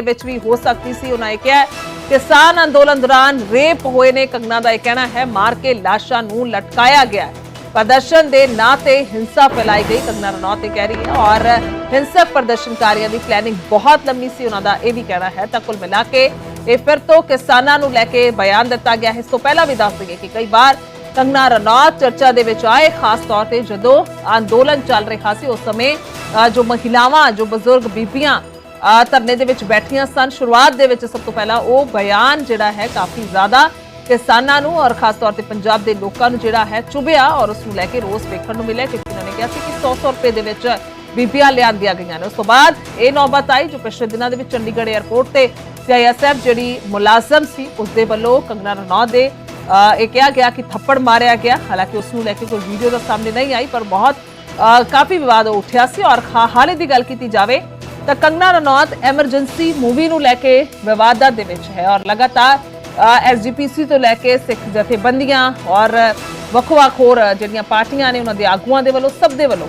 ਵਿੱਚ ਵੀ ਹੋ ਸਕਦੀ ਸੀ। ਉਹਨਾਂ ਇਹ ਕਿਹਾ ਕਿਸਾਨ ਅੰਦੋਲਨ ਦੌਰਾਨ ਰੇਪ ਹੋਏ ਨੇ। ਕੰਗਨਾ ਦਾ ਇਹ ਕਹਿਣਾ ਹੈ, ਮਾਰ ਕੇ ਲਾਸ਼ਾਂ ਨੂੰ ਲਟਕਾਇਆ ਗਿਆ ਪ੍ਰਦਰਸ਼ਨ ਦੇ ਨਾਂ ਤੇ ਹਿੰਸਾ ਫੈਲਾਈ ਗਈ। ਕੰਗਨਾ ਰਣੌਤ ਇਹ ਕਹਿ ਰਹੀ ਹੈ, ਔਰ ਹਿੰਸਕ ਪ੍ਰਦਰਸ਼ਨਕਾਰੀਆਂ ਦੀ ਪਲੈਨਿੰਗ ਬਹੁਤ ਲੰਮੀ ਸੀ। ਉਹਨਾਂ ਦਾ ਇਹ ਵੀ ਕਹਿਣਾ ਹੈ, ਤਾਂ ਕੁੱਲ ਮਿਲਾ ਕੇ ਇਹ ਫਿਰ ਤੋਂ ਕਿਸਾਨਾਂ ਨੂੰ ਲੈ ਕੇ ਬਿਆਨ ਦਿੱਤਾ ਗਿਆ ਹੈ। ਇਸ ਤੋਂ ਪਹਿਲਾਂ ਵੀ ਦੱਸ ਦਈਏ ਕਿ ਕਈ ਵਾਰ ਕੰਗਨਾ ਰਣੌਤ ਚਰਚਾ ਦੇ ਵਿੱਚ ਆਏ, ਖਾਸ ਤੌਰ ਤੇ ਜਦੋਂ ਅੰਦੋਲਨ ਚੱਲ ਰਿਹਾ ਸੀ, ਉਸ ਸਮੇਂ ਜੋ ਮਹਿਲਾਵਾਂ, ਜੋ ਬਜ਼ੁਰਗ ਬੀਬੀਆਂ ਧਰਨੇ ਦੇ ਵਿੱਚ ਬੈਠੀਆਂ ਸਨ। ਸ਼ੁਰੂਆਤ ਦੇ ਵਿੱਚ ਸਭ ਤੋਂ ਪਹਿਲਾਂ ਉਹ ਬਿਆਨ ਜਿਹੜਾ ਹੈ ਕਾਫੀ ਜ਼ਿਆਦਾ ਕਿਸਾਨਾਂ ਨੂੰ ਔਰ ਖਾਸ ਤੌਰ ਤੇ ਪੰਜਾਬ ਦੇ ਲੋਕਾਂ ਨੂੰ ਜਿਹੜਾ ਹੈ ਚੁਭਿਆ ਔਰ ਉਸ ਨੂੰ ਲੈ ਕੇ ਰੋਸ ਵੇਖਣ ਨੂੰ ਮਿਲਿਆ ਕਿਉਂਕਿ ਉਹਨਾਂ ਨੇ ਕਿਹਾ ਸੀ ਕਿ 100-100 ਰੁਪਏ ਦੇ ਵਿੱਚ ਬੀਬੀਆਂ ਲਿਆਂਦੀਆਂ ਗਈਆਂ ਨੇ। ਉਸ ਤੋਂ ਬਾਅਦ ਇਹ ਨੌਬਤ ਆਈ ਜੋ ਪਿਛਲੇ ਦਿਨਾਂ ਦੇ ਵਿੱਚ ਚੰਡੀਗੜ੍ਹ 에ਅਰਪੋਰਟ ਤੇ ਸੀਆਈਐਸਐਫ ਜਿਹੜੀ ਮੁਲਾਜ਼ਮ ਸੀ ਉਸ ਦੇ ਵੱਲੋਂ ਕੰਗਨਾ ਰਣੌਤ ਦੇ ਅ, ਇਹ ਕਿਹਾ ਗਿਆ ਕਿ ਥੱਪੜ ਮਾਰਿਆ ਗਿਆ। ਹਾਲਾਂਕਿ ਉਸ ਨੂੰ ਲੈ ਕੇ ਕੋਈ ਵੀਡੀਓ ਦਾ ਸਾਹਮਣੇ ਨਹੀਂ ਆਈ ਪਰ ਬਹੁਤ ਅ, ਕਾਫੀ ਵਿਵਾਦ ਉੱਠਿਆ ਸੀ ਔਰ ਖਾ- ਹਾਲੇ ਦੀ ਗੱਲ ਕੀਤੀ ਜਾਵੇ ਤਾਂ ਕੰਗਨਾ ਰਣੌਤ ਐਮਰਜੈਂਸੀ ਮੂਵੀ ਨੂੰ ਲੈ ਕੇ ਵਿਵਾਦਾਂ ਦੇ ਵਿੱਚ ਹੈ ਔਰ ਲਗਾਤਾਰ ਐਸਜੀਪੀਸੀ ਤੋਂ ਲੈ ਕੇ ਸਿੱਖ ਜਥੇਬੰਦੀਆਂ ਔਰ ਵੱਖ-ਵੱਖ ਹੋਰ ਜਿਹੜੀਆਂ ਪਾਰਟੀਆਂ ਨੇ ਉਹਨਾਂ ਦੇ ਆਗੂਆਂ ਦੇ ਵੱਲੋਂ, ਸਭ ਦੇ ਵੱਲੋਂ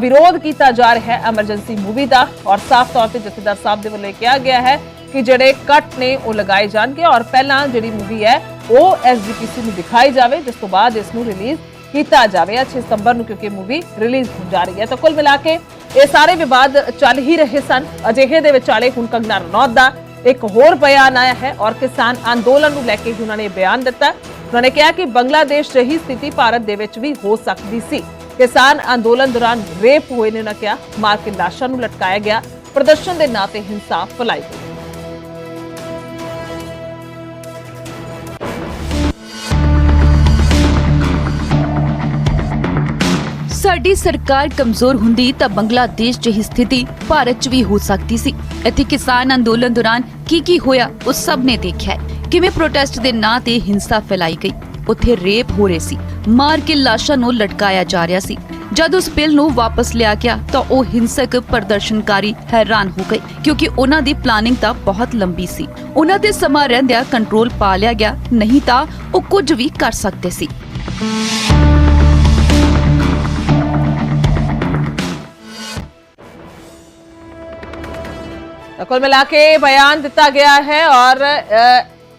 ਵਿਰੋਧ ਕੀਤਾ ਜਾ ਰਿਹਾ ਹੈ ਐਮਰਜੈਂਸੀ ਮੂਵੀ ਦਾ ਔਰ ਸਾਫ਼ ਤੌਰ ਤੇ ਜਥੇਦਾਰ ਸਾਹਿਬ ਦੇ ਵੱਲੋਂ ਇਹ ਕਿਹਾ ਗਿਆ ਹੈ ਕਿ ਜਿਹੜੇ ਕੱਟ ਨੇ ਉਹ ਲਗਾਏ ਜਾਣਗੇ ਔਰ ਪਹਿਲਾਂ ਜਿਹੜੀ ਮੂਵੀ ਹੈ ਉਹ ਐਸਜੀਪੀਸੀ ਨੂੰ ਦਿਖਾਈ ਜਾਵੇ, ਜਿਸ ਤੋਂ ਬਾਅਦ ਇਸ ਨੂੰ ਰਿਲੀਜ਼ ਕੀਤਾ ਜਾਵੇ। 6 ਸਤੰਬਰ ਨੂੰ ਕਿਉਂਕਿ ਮੂਵੀ ਰਿਲੀਜ਼ ਹੋਣ ਜਾ ਰਹੀ ਹੈ, ਤਾਂ ਕੁੱਲ ਮਿਲਾ ਕੇ ਇਹ ਸਾਰੇ ਵਿਵਾਦ ਚੱਲ ਹੀ ਰਹੇ ਸਨ। ਅਜਿਹੇ ਦੇ ਵਿਚਾਲੇ ਹੁਣ ਕੰਗਨਾ ਰਣੌਤ ਦਾ ਇੱਕ ਹੋਰ ਬਿਆਨ ਆਇਆ ਹੈ ਔਰ ਕਿਸਾਨ ਅੰਦੋਲਨ ਨੂੰ ਲੈ ਕੇ ਵੀ ਉਹਨਾਂ ਨੇ ਬਿਆਨ ਦਿੱਤਾ। ਉਹਨਾਂ ਨੇ ਕਿਹਾ ਕਿ ਬੰਗਲਾਦੇਸ਼ ਰਹੀ ਸਥਿਤੀ ਭਾਰਤ ਦੇ ਵਿੱਚ ਵੀ ਹੋ ਸਕਦੀ ਸੀ। ਕਿਸਾਨ ਅੰਦੋਲਨ ਦੌਰਾਨ ਰੇਪ ਹੋਏ ਨੇ ਉਹਨਾਂ ਕਿਹਾ। ਮਾਰ ਕੇ ਲਾਸ਼ਾਂ ਨੂੰ ਲਟਕਾਇਆ ਗਿਆ। ਪ੍ਰਦਰਸ਼ਨ ਦੇ ਨਾਂ ਤੇ ਹਿੰਸਾ ਫੈਲਾਈ ਗਈ। ਸਾਡੀ ਸਰਕਾਰ ਕਮਜ਼ੋਰ ਹੁੰਦੀ ਤਾਂ ਬੰਗਲਾਦੇਸ਼ ਜਿਹੀ ਸਥਿਤੀ ਭਾਰਤ 'ਚ ਵੀ ਹੋ ਸਕਦੀ ਸੀ। ਇੱਥੇ ਕਿਸਾਨ ਅੰਦੋਲਨ ਦੌਰਾਨ ਕੀ ਕੀ ਹੋਇਆ, ਉਹ ਸਭ ਨੇ ਦੇਖਿਆ ਕਿਵੇਂ ਪ੍ਰੋਟੈਸਟ ਦੇ ਨਾਂ ਤੇ ਹਿੰਸਾ ਫੈਲਾਈ ਗਈ, ਉੱਥੇ ਰੇਪ ਹੋ ਰਹੇ ਸੀ। ਮਾਰ ਕੇ ਲਾਸ਼ਾਂ ਨੂੰ ਲਟਕਾਇਆ ਜਾ ਰਿਹਾ ਸੀ। ਜਦ ਉਸ ਬਿੱਲ ਨੂੰ ਵਾਪਸ ਲਿਆ ਗਿਆ ਤਾਂ ਉਹ ਹਿੰਸਕ ਪ੍ਰਦਰਸ਼ਨਕਾਰੀ ਹੈਰਾਨ ਹੋ ਗਏ, ਕਿਉਂਕਿ ਉਹਨਾਂ ਦੀ ਪਲਾਨਿੰਗ ਤਾਂ ਬਹੁਤ ਲੰਬੀ ਸੀ। ਉਹਨਾਂ ਤੇ ਸਮਾਂ ਰਹਿੰਦਿਆਂ ਕੰਟਰੋਲ ਪਾ ਲਿਆ ਗਿਆ, ਨਹੀਂ ਤਾਂ ਉਹ ਕੁਝ ਵੀ ਕਰ ਸਕਦੇ ਸੀ। ਤਾਂ ਕੁੱਲ ਮਿਲਾ ਕੇ ਬਿਆਨ ਦਿੱਤਾ ਗਿਆ ਹੈ ਔਰ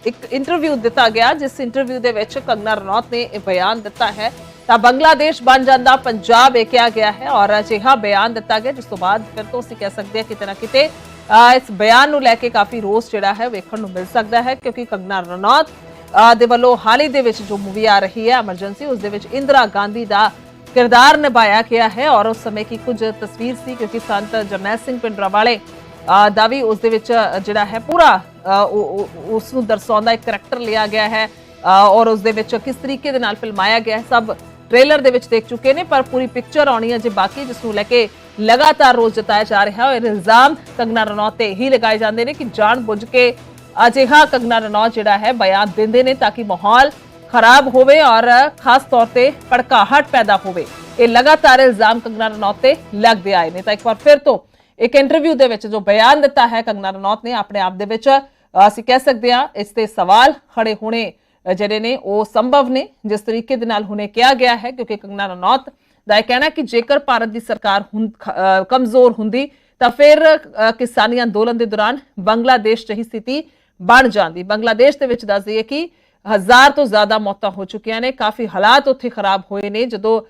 ਇੱਕ ਇੰਟਰਵਿਊ ਦਿੱਤਾ ਗਿਆ, ਜਿਸ ਇੰਟਰਵਿਊ ਦੇ ਵਿੱਚ ਕੰਗਨਾ ਰਣੌਤ ਨੇ ਇਹ ਬਿਆਨ ਦਿੱਤਾ ਹੈ। ਤਾਂ ਬੰਗਲਾਦੇਸ਼ ਬਣ ਜਾਂਦਾ ਪੰਜਾਬ, ਇਹ ਕਿਹਾ ਗਿਆ ਹੈ ਔਰ ਅਜਿਹਾ ਬਿਆਨ ਦਿੱਤਾ ਗਿਆ, ਜਿਸ ਤੋਂ ਬਾਅਦ ਫਿਰ ਤੋਂ ਅਸੀਂ ਕਹਿ ਸਕਦੇ ਹਾਂ ਕਿਤੇ ਨਾ ਕਿਤੇ ਇਸ ਬਿਆਨ ਨੂੰ ਲੈ ਕੇ ਕਾਫੀ ਰੋਸ ਜਿਹੜਾ ਹੈ ਵੇਖਣ ਨੂੰ ਮਿਲ ਸਕਦਾ ਹੈ, ਕਿਉਂਕਿ ਕੰਗਨਾ ਰਣੌਤ ਦੇ ਵੱਲੋਂ ਹਾਲ ਹੀ ਦੇ ਵਿੱਚ ਜੋ ਮੂਵੀ ਆ ਰਹੀ ਹੈ ਐਮਰਜੈਂਸੀ ਉਸ ਦੇ ਵਿੱਚ ਇੰਦਰਾ ਗਾਂਧੀ ਦਾ ਕਿਰਦਾਰ ਨਿਭਾਇਆ ਗਿਆ ਹੈ ਔਰ ਉਸ ਸਮੇਂ ਕੀ ਕੁਝ ਤਸਵੀਰ ਸੀ, ਕਿਉਂਕਿ ਸੰਤ ਜਰਨੈਲ ਸਿੰਘ ਪਿੰਡਰਾ ਵਾਲੇ ਦਾ ਵੀ ਉਸ ਦੇ ਵਿੱਚ ਜਿਹੜਾ ਹੈ ਪੂਰਾ ਉਸ ਨੂੰ ਦਰਸਾਉਂਦਾ ਇੱਕ ਕਰੈਕਟਰ ਲਿਆ ਗਿਆ ਹੈ ਔਰ ਉਸ ਦੇ ਵਿੱਚ ਕਿਸ ਤਰੀਕੇ ਦੇ ਨਾਲ ਫਿਲਮਾਇਆ ਗਿਆ ਹੈ, ਸਭ ਟ੍ਰੇਲਰ ਦੇ ਵਿੱਚ ਦੇਖ ਚੁੱਕੇ ਨੇ, ਪਰ ਪੂਰੀ ਪਿਕਚਰ ਆਉਣੀ ਹੈ ਜੇ ਬਾਕੀ, ਜਿਸ ਨੂੰ ਲੈ ਕੇ ਲਗਾਤਾਰ ਰੋਜ਼ ਜਤਾਇਆ ਜਾ ਰਿਹਾ ਹੈ, ਔਰ ਇਲਜ਼ਾਮ ਕੰਗਨਾ ਰਣੌਤ ਤੇ ਹੀ ਲਗਾਏ ਜਾਂਦੇ ਨੇ ਕਿ ਜਾਣ ਬੁੱਝ ਕੇ ਅਜਿਹਾ ਕੰਗਨਾ ਰਣੌਤ ਜਿਹੜਾ ਹੈ ਬਿਆਨ ਦਿੰਦੇ ਨੇ ਤਾਂ ਕਿ ਮਾਹੌਲ ਖਰਾਬ ਹੋਵੇ ਔਰ ਖਾਸ ਤੌਰ ਤੇ ਭੜਕਾਹਟ ਪੈਦਾ ਹੋਵੇ। ਇਹ ਲਗਾਤਾਰ ਇਲਜ਼ਾਮ ਕੰਗਨਾ ਰਣੌਤ ਤੇ ਲੱਗਦੇ ਆਏ ਨੇ। ਤਾਂ ਇੱਕ ਵਾਰ ਫਿਰ ਤੋਂ ਇੱਕ ਇੰਟਰਵਿਊ ਦੇ ਵਿੱਚ ਜੋ ਬਿਆਨ ਦਿੱਤਾ ਹੈ, ਕੰਗਨਾ ਰਣੌਤ ਨੇ ਆਪਣੇ ਆਪ ਦੇ ਵਿੱਚ, ਅਸੀਂ ਕਹਿ ਸਕਦੇ ਹਾਂ, ਇਸ ਤੇ ਸਵਾਲ ਖੜੇ ਹੋਣੇ ਜਿਹੜੇ ਨੇ, ਉਹ ਸੰਭਵ ਨੇ, ਜਿਸ ਤਰੀਕੇ ਦੇ ਨਾਲ ਹੁਣੇ ਕਿਹਾ ਗਿਆ ਹੈ, ਕਿਉਂਕਿ ਕੰਗਨਾ ਰਣੌਤ ਦਾ ਇਹ ਕਹਿਣਾ ਕਿ ਜੇਕਰ ਭਾਰਤ ਦੀ ਸਰਕਾਰ ਹੁੰ- ਕਮਜ਼ੋਰ ਹੁੰਦੀ, ਤਾਂ ਫਿਰ ਕਿਸਾਨੀ ਅੰਦੋਲਨ ਦੇ ਦੌਰਾਨ ਬੰਗਲਾਦੇਸ਼ ਚ ਹੀ ਸਥਿਤੀ ਬਣ ਜਾਂਦੀ। ਬੰਗਲਾਦੇਸ਼ ਦੇ ਵਿੱਚ ਦੱਸ ਦਈਏ ਕਿ ਹਜ਼ਾਰ ਤੋਂ ਜ਼ਿਆਦਾ ਮੌਤਾਂ ਹੋ ਚੁੱਕੀਆਂ ਨੇ, ਕਾਫੀ ਹਾਲਾਤ ਉੱਥੇ ਖਰਾਬ ਹੋਏ ਨੇ, ਜਦੋਂ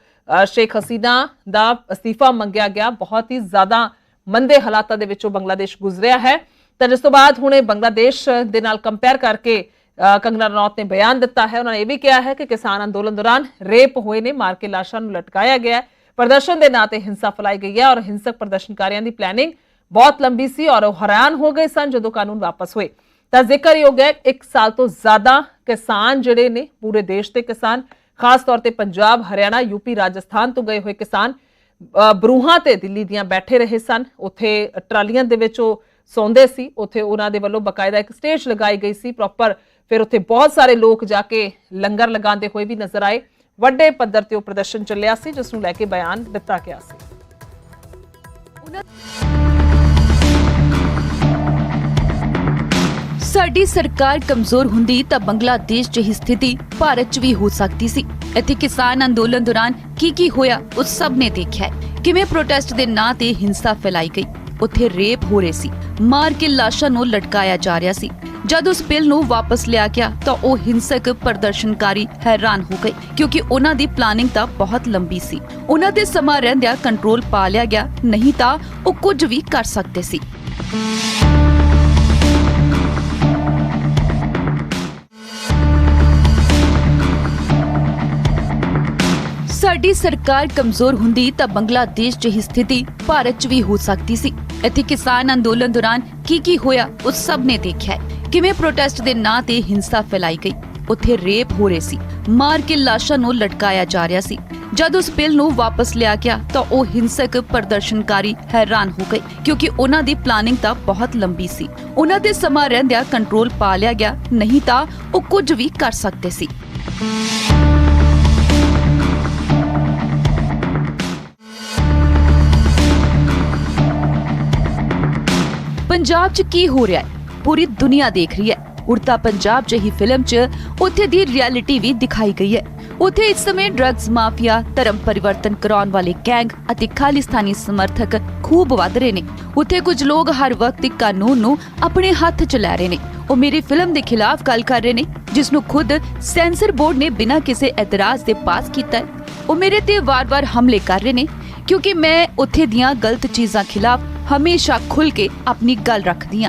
ਸ਼ੇਖ ਹਸੀਨਾ ਦਾ ਅਸਤੀਫਾ ਮੰਗਿਆ ਗਿਆ, ਬਹੁਤ ਹੀ ਜ਼ਿਆਦਾ ਮੰਦੇ ਹਾਲਾਤਾਂ ਦੇ ਵਿੱਚੋਂ ਬੰਗਲਾਦੇਸ਼ ਗੁਜ਼ਰਿਆ ਹੈ। ਤਾਂ ਜਿਸ ਤੋਂ ਬਾਅਦ ਹੁਣੇ ਬੰਗਲਾਦੇਸ਼ ਦੇ ਨਾਲ ਕੰਪੇਅਰ ਕਰਕੇ ਕੰਗਨਾ ਰਣੌਤ ਨੇ ਬਿਆਨ ਦਿੱਤਾ ਹੈ। ਉਹਨਾਂ ਨੇ ਇਹ ਵੀ ਕਿਹਾ ਹੈ ਕਿ ਕਿਸਾਨ ਅੰਦੋਲਨ ਦੌਰਾਨ ਰੇਪ ਹੋਏ ਨੇ, ਮਾਰ ਕੇ ਲਾਸ਼ਾਂ ਨੂੰ ਲਟਕਾਇਆ ਗਿਆ ਹੈ। ਪ੍ਰਦਰਸ਼ਨ ਦੇ ਨਾਂ ਤੇ ਹਿੰਸਾ ਫੈਲਾਈ ਗਈ ਹੈ ਔਰ ਹਿੰਸਕ ਪ੍ਰਦਰਸ਼ਨਕਾਰੀਆਂ ਦੀ ਪਲੈਨਿੰਗ ਬਹੁਤ ਲੰਬੀ ਸੀ ਔਰ ਉਹ ਹੈਰਾਨ ਹੋ ਗਏ ਸਨ ਜਦੋਂ ਕਾਨੂੰਨ ਵਾਪਸ ਹੋਏ। ਤਾਂ ਜ਼ਿਕਰਯੋਗ ਹੈ ਇੱਕ ਸਾਲ ਤੋਂ ਜ਼ਿਆਦਾ ਕਿਸਾਨ ਜਿਹੜੇ ਨੇ, ਪੂਰੇ ਦੇਸ਼ ਦੇ ਕਿਸਾਨ, ਖਾਸ ਤੌਰ ਤੇ ਪੰਜਾਬ, ਹਰਿਆਣਾ ਯੂਪੀ ਰਾਜਸਥਾਨ ਤੋਂ ਗਏ ਹੋਏ ਕਿਸਾਨ ਬਰੂਹਾਂ ਤੇ ਦਿੱਲੀ ਦੀਆਂ ਬੈਠੇ ਰਹੇ ਸਨ। ਉੱਥੇ ਟਰਾਲੀਆਂ ਦੇ ਵਿੱਚ ਉਹ ਸੌਂਦੇ ਸੀ। ਉੱਥੇ ਉਹਨਾਂ ਦੇ ਵੱਲੋਂ ਬਕਾਇਦਾ ਇੱਕ ਸਟੇਜ ਲਗਾਈ ਗਈ ਸੀ ਪ੍ਰੋਪਰ। ਫਿਰ ਉੱਥੇ ਬਹੁਤ ਸਾਰੇ ਲੋਕ ਜਾ ਕੇ ਲੰਗਰ ਲਗਾਉਂਦੇ ਹੋਏ ਵੀ ਨਜ਼ਰ ਆਏ। ਵੱਡੇ ਪੱਧਰ ਤੇ ਉਹ ਪ੍ਰਦਰਸ਼ਨ ਚੱਲਿਆ ਸੀ, ਜਿਸ ਨੂੰ ਲੈ ਕੇ ਬਿਆਨ ਦਿੱਤਾ ਗਿਆ ਸੀ। ਸਾਡੀ ਸਰਕਾਰ ਕਮਜ਼ੋਰ ਹੁੰਦੀ ਤਾਂ ਬੰਗਲਾਦੇਸ਼ ਹੀ ਸਥਿਤੀ ਭਾਰਤ 'ਚ ਵੀ ਹੋ ਸਕਦੀ ਸੀ। ਇੱਥੇ ਕਿਸਾਨ ਅੰਦੋਲਨ ਦੌਰਾਨ ਕੀ ਕੀ ਹੋਇਆ ਉਹ ਸਭ ਨੇ ਦੇਖਿਆ ਕਿਵੇਂ ਪ੍ਰੋਟੈਸਟ ਦੇ ਨਾਂ ਤੇ ਹਿੰਸਾ ਫੈਲਾਈ ਗਈ, ਉੱਥੇ ਰੇਪ ਹੋ ਰਹੇ ਸੀ, ਮਾਰ ਕੇ ਲਾਸ਼ਾਂ ਨੂੰ ਲਟਕਾਇਆ ਜਾ ਰਿਹਾ ਸੀ। ਜਦ ਉਸ ਬਿੱਲ ਨੂੰ ਵਾਪਸ ਲਿਆ ਗਿਆ ਤਾਂ ਉਹ ਹਿੰਸਕ ਪ੍ਰਦਰਸ਼ਨਕਾਰੀ ਹੈਰਾਨ ਹੋ ਗਏ, ਕਿਉਂਕਿ ਉਹਨਾਂ ਦੀ ਪਲਾਨਿੰਗ ਤਾਂ ਬਹੁਤ ਲੰਬੀ ਸੀ। ਉਹਨਾਂ ਦੇ ਸਮਾਂ ਰਹਿੰਦਿਆਂ ਕੰਟਰੋਲ ਪਾ ਲਿਆ ਗਿਆ, ਨਹੀਂ ਤਾਂ ਉਹ ਕੁਝ ਵੀ ਕਰ ਸਕਦੇ ਸੀ। ਸਾਡੀ ਸਰਕਾਰ ਕਮਜ਼ੋਰ ਹੁੰਦੀ ਤਾਂ ਬੰਗਲਾਦੇਸ਼ ਜਿਹੀ ਸਥਿਤੀ ਭਾਰਤ 'ਚ ਵੀ ਹੋ ਸਕਦੀ ਸੀ। ਇੱਥੇ ਕਿਸਾਨ ਅੰਦੋਲਨ ਦੌਰਾਨ ਕੀ ਕੀ ਹੋਇਆ ਉਹ ਸਭ ਨੇ ਦੇਖਿਆ ਕਿਵੇਂ ਪ੍ਰੋਟੈਸਟ ਦੇ ਨਾਂ ਤੇ ਹਿੰਸਾ ਫੈਲਾਈ ਗਈ, ਉੱਥੇ ਰੇਪ ਹੋ ਰਹੇ ਸੀ, ਮਾਰ ਕੇ ਲਾਸ਼ਾਂ ਨੂੰ ਲਟਕਾਇਆ ਜਾ ਰਿਹਾ ਸੀ। ਜਦ ਉਸ ਬਿੱਲ ਨੂੰ ਵਾਪਸ ਲਿਆ ਗਿਆ ਤਾਂ ਉਹ ਹਿੰਸਕ ਪ੍ਰਦਰਸ਼ਨਕਾਰੀ ਹੈਰਾਨ ਹੋ ਗਏ, ਕਿਉਂਕਿ ਉਹਨਾਂ ਦੀ ਪਲਾਨਿੰਗ ਤਾਂ ਬਹੁਤ ਲੰਬੀ ਸੀ। ਉਹਨਾਂ ਦੇ ਸਮਾਂ ਰਹਿੰਦਿਆਂ ਕੰਟਰੋਲ ਪਾ ਲਿਆ ਗਿਆ, ਨਹੀਂ ਤਾਂ ਉਹ ਕੁਝ ਵੀ ਕਰ ਸਕਦੇ ਸੀ। ਪੰਜਾਬ 'ਚ ਕੀ ਹੋ ਰਿਹਾ ਹੈ? ਪੂਰੀ ਦੁਨੀਆ ਦੇਖ ਰਹੀ ਹੈ। ਉੜਤਾ ਪੰਜਾਬ ਜਿਹੀ ਫਿਲਮ 'ਚ ਉੱਥੇ ਦੀ ਰਿਐਲਿਟੀ ਵੀ ਦਿਖਾਈ ਗਈ ਹੈ। ਉੱਥੇ ਇਸ ਸਮੇਂ ਡਰੱਗਸ ਮਾਫੀਆ ਧਰਮ ਪਰਿਵਰਤਨ ਕਰਾਉਣ ਵਾਲੇ ਗੈਂਗ ਅਤੇ ਖਾਲਿਸਤਾਨੀ ਸਮਰਥਕ ਖੂਬ ਵੱਧ ਰਹੇ ਨੇ। ਉੱਥੇ ਕੁਝ ਲੋਕ ਹਰ ਵਕਤ ਕਾਨੂੰਨ ਨੂੰ ਆਪਣੇ ਹੱਥ 'ਚ ਲੈ ਰਹੇ ਨੇ। ਉਹ ਮੇਰੀ ਫਿਲਮ ਦੇ ਖਿਲਾਫ ਗੱਲ ਕਰ ਰਹੇ ਨੇ, ਜਿਸ ਨੂੰ ਖੁਦ ਸੈਂਸਰ ਬੋਰਡ ਨੇ ਬਿਨਾਂ ਕਿਸੇ ਇਤਰਾਜ਼ ਦੇ ਪਾਸ ਕੀਤਾ ਹੈ। ਉਹ ਮੇਰੇ ਤੇ ਵਾਰ-ਵਾਰ ਹਮਲੇ ਕਰ ਰਹੇ ਨੇ, ਕਿਉਂਕਿ ਮੈਂ ਉੱਥੇ ਦੀਆਂ ਗਲਤ ਚੀਜ਼ਾਂ ਖਿਲਾਫ ਹਮੇਸ਼ਾ ਖੁੱਲ ਕੇ ਆਪਣੀ ਗੱਲ ਰੱਖਦੀ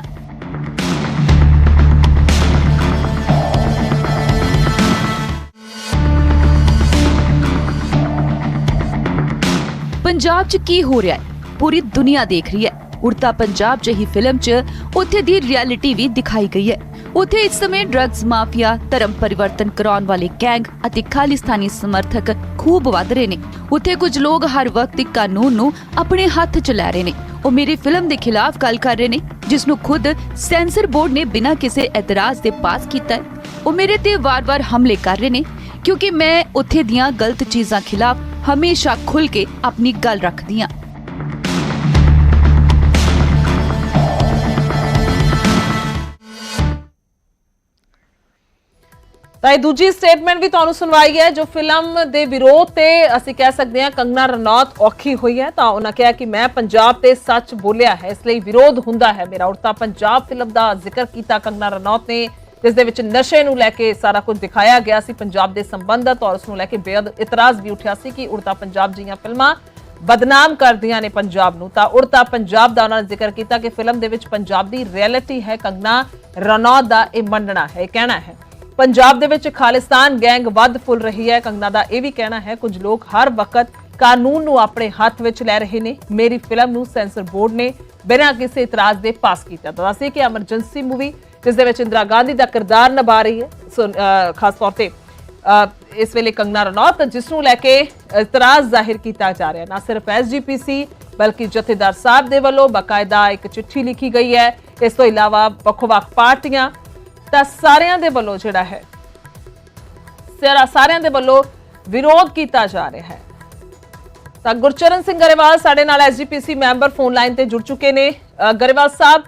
ਪੰਜਾਬ 'ਚ ਕੀ ਹੋ ਰਿਹਾ ਹੈ? ਪੂਰੀ ਦੁਨੀਆ ਦੇਖ ਰਹੀ ਹੈ। ਉੜਤਾ ਪੰਜਾਬ ਜਿਹੀ ਫਿਲਮ 'ਚ ਉੱਥੇ ਦੀ ਰਿਐਲਿਟੀ ਵੀ ਦਿਖਾਈ ਗਈ ਹੈ। ਉੱਥੇ ਇਸ ਸਮੇਂ ਡਰੱਗਸ ਮਾਫੀਆ ਧਰਮ ਪਰਿਵਰਤਨ ਕਰਾਉਣ ਵਾਲੇ ਗੈਂਗ ਅਤੇ ਖਾਲਿਸਤਾਨੀ ਸਮਰਥਕ ਖੂਬ ਵੱਧ ਰਹੇ ਨੇ। ਉੱਥੇ ਕੁਝ ਲੋਕ ਹਰ ਵਕਤ ਇੱਕ ਕਾਨੂੰਨ ਨੂੰ ਆਪਣੇ ਹੱਥ 'ਚ ਲੈ ਰਹੇ ਨੇ। ਉਹ ਮੇਰੀ ਫਿਲਮ ਦੇ ਖਿਲਾਫ ਗੱਲ ਕਰ ਰਹੇ ਨੇ ਜਿਸ ਨੂੰ ਖੁਦ ਸੈਂਸਰ ਬੋਰਡ ਨੇ ਬਿਨਾਂ ਕਿਸੇ ਇਤਰਾਜ਼ ਦੇ ਪਾਸ ਕੀਤਾ ਹੈ। ਉਹ ਮੇਰੇ ਤੇ ਵਾਰ-ਵਾਰ ਹਮਲੇ ਕਰ ਰਹੇ ਨੇ, ਕਿਉਂਕਿ ਮੈਂ ਉੱਥੇ ਦੀਆਂ ਗਲਤ ਚੀਜ਼ਾਂ ਖਿਲਾਫ ਹਮੇਸ਼ਾ ਖੁੱਲ ਕੇ ਆਪਣੀ ਗੱਲ ਰੱਖਦੀ ਹਾਂ। ਤਾਂ ਇਹ ਦੂਜੀ ਸਟੇਟਮੈਂਟ ਵੀ ਤੁਹਾਨੂੰ ਸੁਣਵਾਈ ਹੈ, ਜੋ ਫਿਲਮ ਦੇ ਵਿਰੋਧ ਤੇ ਅਸੀਂ ਕਹਿ ਸਕਦੇ ਹਾਂ ਕੰਗਨਾ ਰਣੌਤ ਔਖੀ ਹੋਈ ਹੈ। ਤਾਂ ਉਹਨਾਂ ਕਿਹਾ ਕਿ ਮੈਂ ਪੰਜਾਬ ਤੇ ਸੱਚ ਬੋਲਿਆ ਹੈ, ਇਸ ਲਈ ਵਿਰੋਧ ਹੁੰਦਾ ਹੈ ਮੇਰਾ। ਉੜਤਾ ਪੰਜਾਬ ਫਿਲਮ ਦਾ ਜ਼ਿਕਰ ਕੀਤਾ ਕੰਗਨਾ ਰਣੌਤ ਨੇ, ਜਿਸ ਦੇ ਵਿੱਚ ਨਸ਼ੇ ਨੂੰ ਲੈ ਕੇ ਸਾਰਾ ਕੁਝ ਦਿਖਾਇਆ ਗਿਆ ਸੀ। ਪੰਜਾਬ ਦੇ ਸੰਬੰਧਤ ਔਰ ਉਸ ਨੂੰ ਲੈ ਕੇ ਬੇਅਦ ਇਤਰਾਜ਼ ਵੀ ਉੱਠਿਆ ਸੀ ਕਿ ਉੜਤਾ ਪੰਜਾਬ ਜਿਹੀਆਂ ਫਿਲਮਾਂ ਬਦਨਾਮ ਕਰਦੀਆਂ ਨੇ ਪੰਜਾਬ ਨੂੰ। ਤਾਂ ਉੜਤਾ ਪੰਜਾਬ ਦਾ ਉਹਨਾਂ ਨੇ ਜ਼ਿਕਰ ਕੀਤਾ ਕਿ ਫਿਲਮ ਦੇ ਵਿੱਚ ਪੰਜਾਬ ਦੀ ਰਿਐਲਿਟੀ ਹੈ ਕੰਗਨਾ ਰਣੌਤ ਦਾ, ਇਹ ਮੰਨਣਾ ਹੈ, ਇਹ ਕਹਿਣਾ ਹੈ। ਪੰਜਾਬ ਦੇ ਵਿੱਚ ਖਾਲਿਸਤਾਨ ਗੈਂਗ ਵੱਧ ਫੁੱਲ ਰਹੀ ਹੈ। ਕੰਗਨਾ ਦਾ ਇਹ ਵੀ ਕਹਿਣਾ ਹੈ ਕੁਝ ਲੋਕ ਹਰ ਵਕਤ ਕਾਨੂੰਨ ਨੂੰ ਆਪਣੇ ਹੱਥ ਵਿੱਚ ਲੈ ਰਹੇ ਨੇ। ਮੇਰੀ ਫਿਲਮ ਨੂੰ ਸੈਂਸਰ ਬੋਰਡ ਨੇ ਬਿਨਾਂ ਕਿਸੇ ਇਤਰਾਜ਼ ਦੇ ਪਾਸ ਕੀਤਾ। ਤਾਂ ਅਸੀਂ ਕਿ ਐਮਰਜੈਂਸੀ ਮੂਵੀ ਜਿਸ ਦੇ ਵਿੱਚ ਇੰਦਰਾ ਗਾਂਧੀ ਦਾ ਕਿਰਦਾਰ ਨਿਭਾ ਰਹੀ ਹੈ। ਸੋ, ਖਾਸ ਤੌਰ ਤੇ ਇਸ ਵੇਲੇ ਕੰਗਨਾ ਰਣੌਤ ਜਿਸ ਨੂੰ ਲੈ ਕੇ ਇਤਰਾਜ਼ ਜ਼ਾਹਿਰ ਕੀਤਾ ਜਾ ਰਿਹਾ ਨਾ ਸਿਰਫ ਐਸਜੀਪੀਸੀ ਬਲਕਿ ਜਥੇਦਾਰ ਸਾਹਿਬ ਦੇ ਵੱਲੋਂ ਬਕਾਇਦਾ ਇੱਕ ਚਿੱਠੀ ਲਿਖੀ ਗਈ ਹੈ। ਇਸ ਤੋਂ ਇਲਾਵਾ ਵੱਖ-ਵੱਖ ਪਾਰਟੀਆਂ ਤਾਂ ਸਾਰਿਆਂ ਦੇ ਵੱਲੋਂ ਜਿਹੜਾ ਹੈ ਸਾਰਾ ਸਾਰਿਆਂ ਦੇ ਵੱਲੋਂ ਵਿਰੋਧ ਕੀਤਾ ਜਾ ਰਿਹਾ ਹੈ। ਤਾਂ ਗੁਰਚਰਨ ਸਿੰਘ ਗਰੇਵਾਲ ਸਾਡੇ ਨਾਲ ਐਸਜੀਪੀਸੀ ਮੈਂਬਰ ਫੋਨ ਲਾਈਨ ਤੇ ਜੁੜ ਚੁੱਕੇ ਨੇ। ਗਰੇਵਾਲ ਸਾਹਿਬ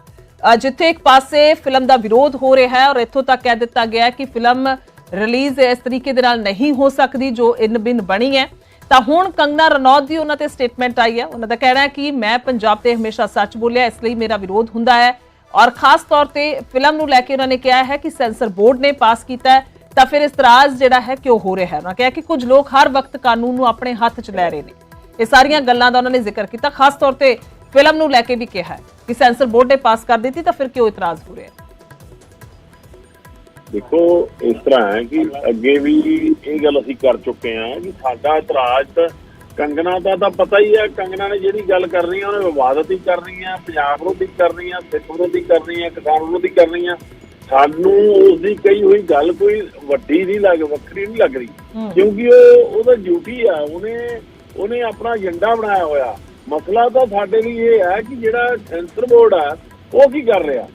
ਜਿੱਥੇ ਇੱਕ ਪਾਸੇ ਫਿਲਮ ਦਾ ਵਿਰੋਧ ਹੋ ਰਿਹਾ ਹੈ ਔਰ ਇੱਥੋਂ ਤੱਕ ਕਹਿ ਦਿੱਤਾ ਗਿਆ ਕਿ ਫਿਲਮ ਰਿਲੀਜ਼ ਇਸ ਤਰੀਕੇ ਦੇ ਨਾਲ ਨਹੀਂ ਹੋ ਸਕਦੀ ਜੋ ਇਨ ਬਿਨ ਬਣੀ ਹੈ। ਤਾਂ ਹੁਣ ਕੰਗਨਾ ਰਣੌਤ ਦੀ ਉਹਨਾਂ ਤੇ ਸਟੇਟਮੈਂਟ ਆਈ ਹੈ। ਉਹਨਾਂ ਦਾ ਕਹਿਣਾ ਹੈ ਕਿ ਮੈਂ ਪੰਜਾਬ ਤੇ ਹਮੇਸ਼ਾ ਸੱਚ ਬੋਲਿਆ, ਇਸ ਲਈ ਮੇਰਾ ਵਿਰੋਧ ਹੁੰਦਾ ਹੈ। ਔਰ ਖਾਸ ਤੌਰ ਤੇ ਫਿਲਮ ਨੂੰ ਲੈ ਕੇ ਉਹਨਾਂ ਨੇ ਕਿਹਾ ਹੈ ਕਿ ਸੈਂਸਰ ਬੋਰਡ ਨੇ ਪਾਸ ਕੀਤਾ ਹੈ, ਤਾਂ ਫਿਰ ਇਤਰਾਜ਼ ਜਿਹੜਾ ਹੈ ਕਿਉਂ ਹੋ ਰਿਹਾ ਹੈ? ਉਹਨਾਂ ਕਿਹਾ ਕਿ ਕੁਝ ਲੋਕ ਹਰ ਵਕਤ ਕਾਨੂੰਨ ਨੂੰ ਆਪਣੇ ਹੱਥ 'ਚ ਲੈ ਰਹੇ ਨੇ। ਇਹ ਸਾਰੀਆਂ ਗੱਲਾਂ ਦਾ ਉਹਨਾਂ ਨੇ ਜ਼ਿਕਰ ਕੀਤਾ। ਖਾਸ ਤੌਰ ਤੇ ਫਿਲਮ ਨੂੰ ਲੈ ਕੇ ਵੀ ਕਿਹਾ ਹੈ ਕਿ ਸੈਂਸਰ ਬੋਰਡ ਨੇ ਪਾਸ ਕਰ ਦਿੱਤੀ, ਤਾਂ ਫਿਰ ਕਿਉਂ ਇਤਰਾਜ਼ ਹੋ ਰਿਹਾ ਦੇਖੋ, ਇਸ ਤਰ੍ਹਾਂ ਹੈ ਕਿ ਅੱਗੇ ਵੀ ਇਹ ਗੱਲ ਅਸੀਂ ਕਰ ਚੁੱਕੇ ਹਾਂ ਕਿ ਸਾਡਾ ਇਤਰਾਜ਼ ਤਾਂ ਕੰਗਨਾ ਦਾ ਤਾਂ ਪਤਾ ਹੀ ਹੈ ਕੰਗਨਾ ਨੇ ਜਿਹੜੀ ਗੱਲ ਕਰਨੀ ਹੈ ਉਹਨੇ ਵਿਵਾਦਤ ਹੀ ਕਰਨੀ ਹੈ ਪੰਜਾਬ ਵਿਰੋਧੀ ਕਰਨੀ ਹੈ ਸਿੱਖ ਵਿਰੋਧੀ ਕਰਨੀ ਹੈ ਕਿਸਾਨ ਵਿਰੋਧੀ ਕਰਨੀ ਹੈ ਸਾਨੂੰ ਉਸ ਦੀ ਕਹੀ ਹੋਈ ਗੱਲ ਕੋਈ ਵੱਡੀ ਨਹੀਂ ਲੱਗ ਵੱਖਰੀ ਨਹੀਂ ਲੱਗ ਰਹੀ। ਕਿਉਂਕਿ ਉਹ ਉਹਦਾ ਡਿਊਟੀ ਆ ਉਹਨੇ ਉਹਨੇ ਆਪਣਾ ਏਜੰਡਾ ਬਣਾਇਆ ਹੋਇਆ। ਮਸਲਾ ਤਾਂ ਸਾਡੇ ਲਈ ਇਹ ਹੈ ਕਿ ਜਿਹੜਾ ਸੈਂਸਰ ਬੋਰਡ ਆ ਉਹ ਕੀ ਕਰ ਰਿਹਾ?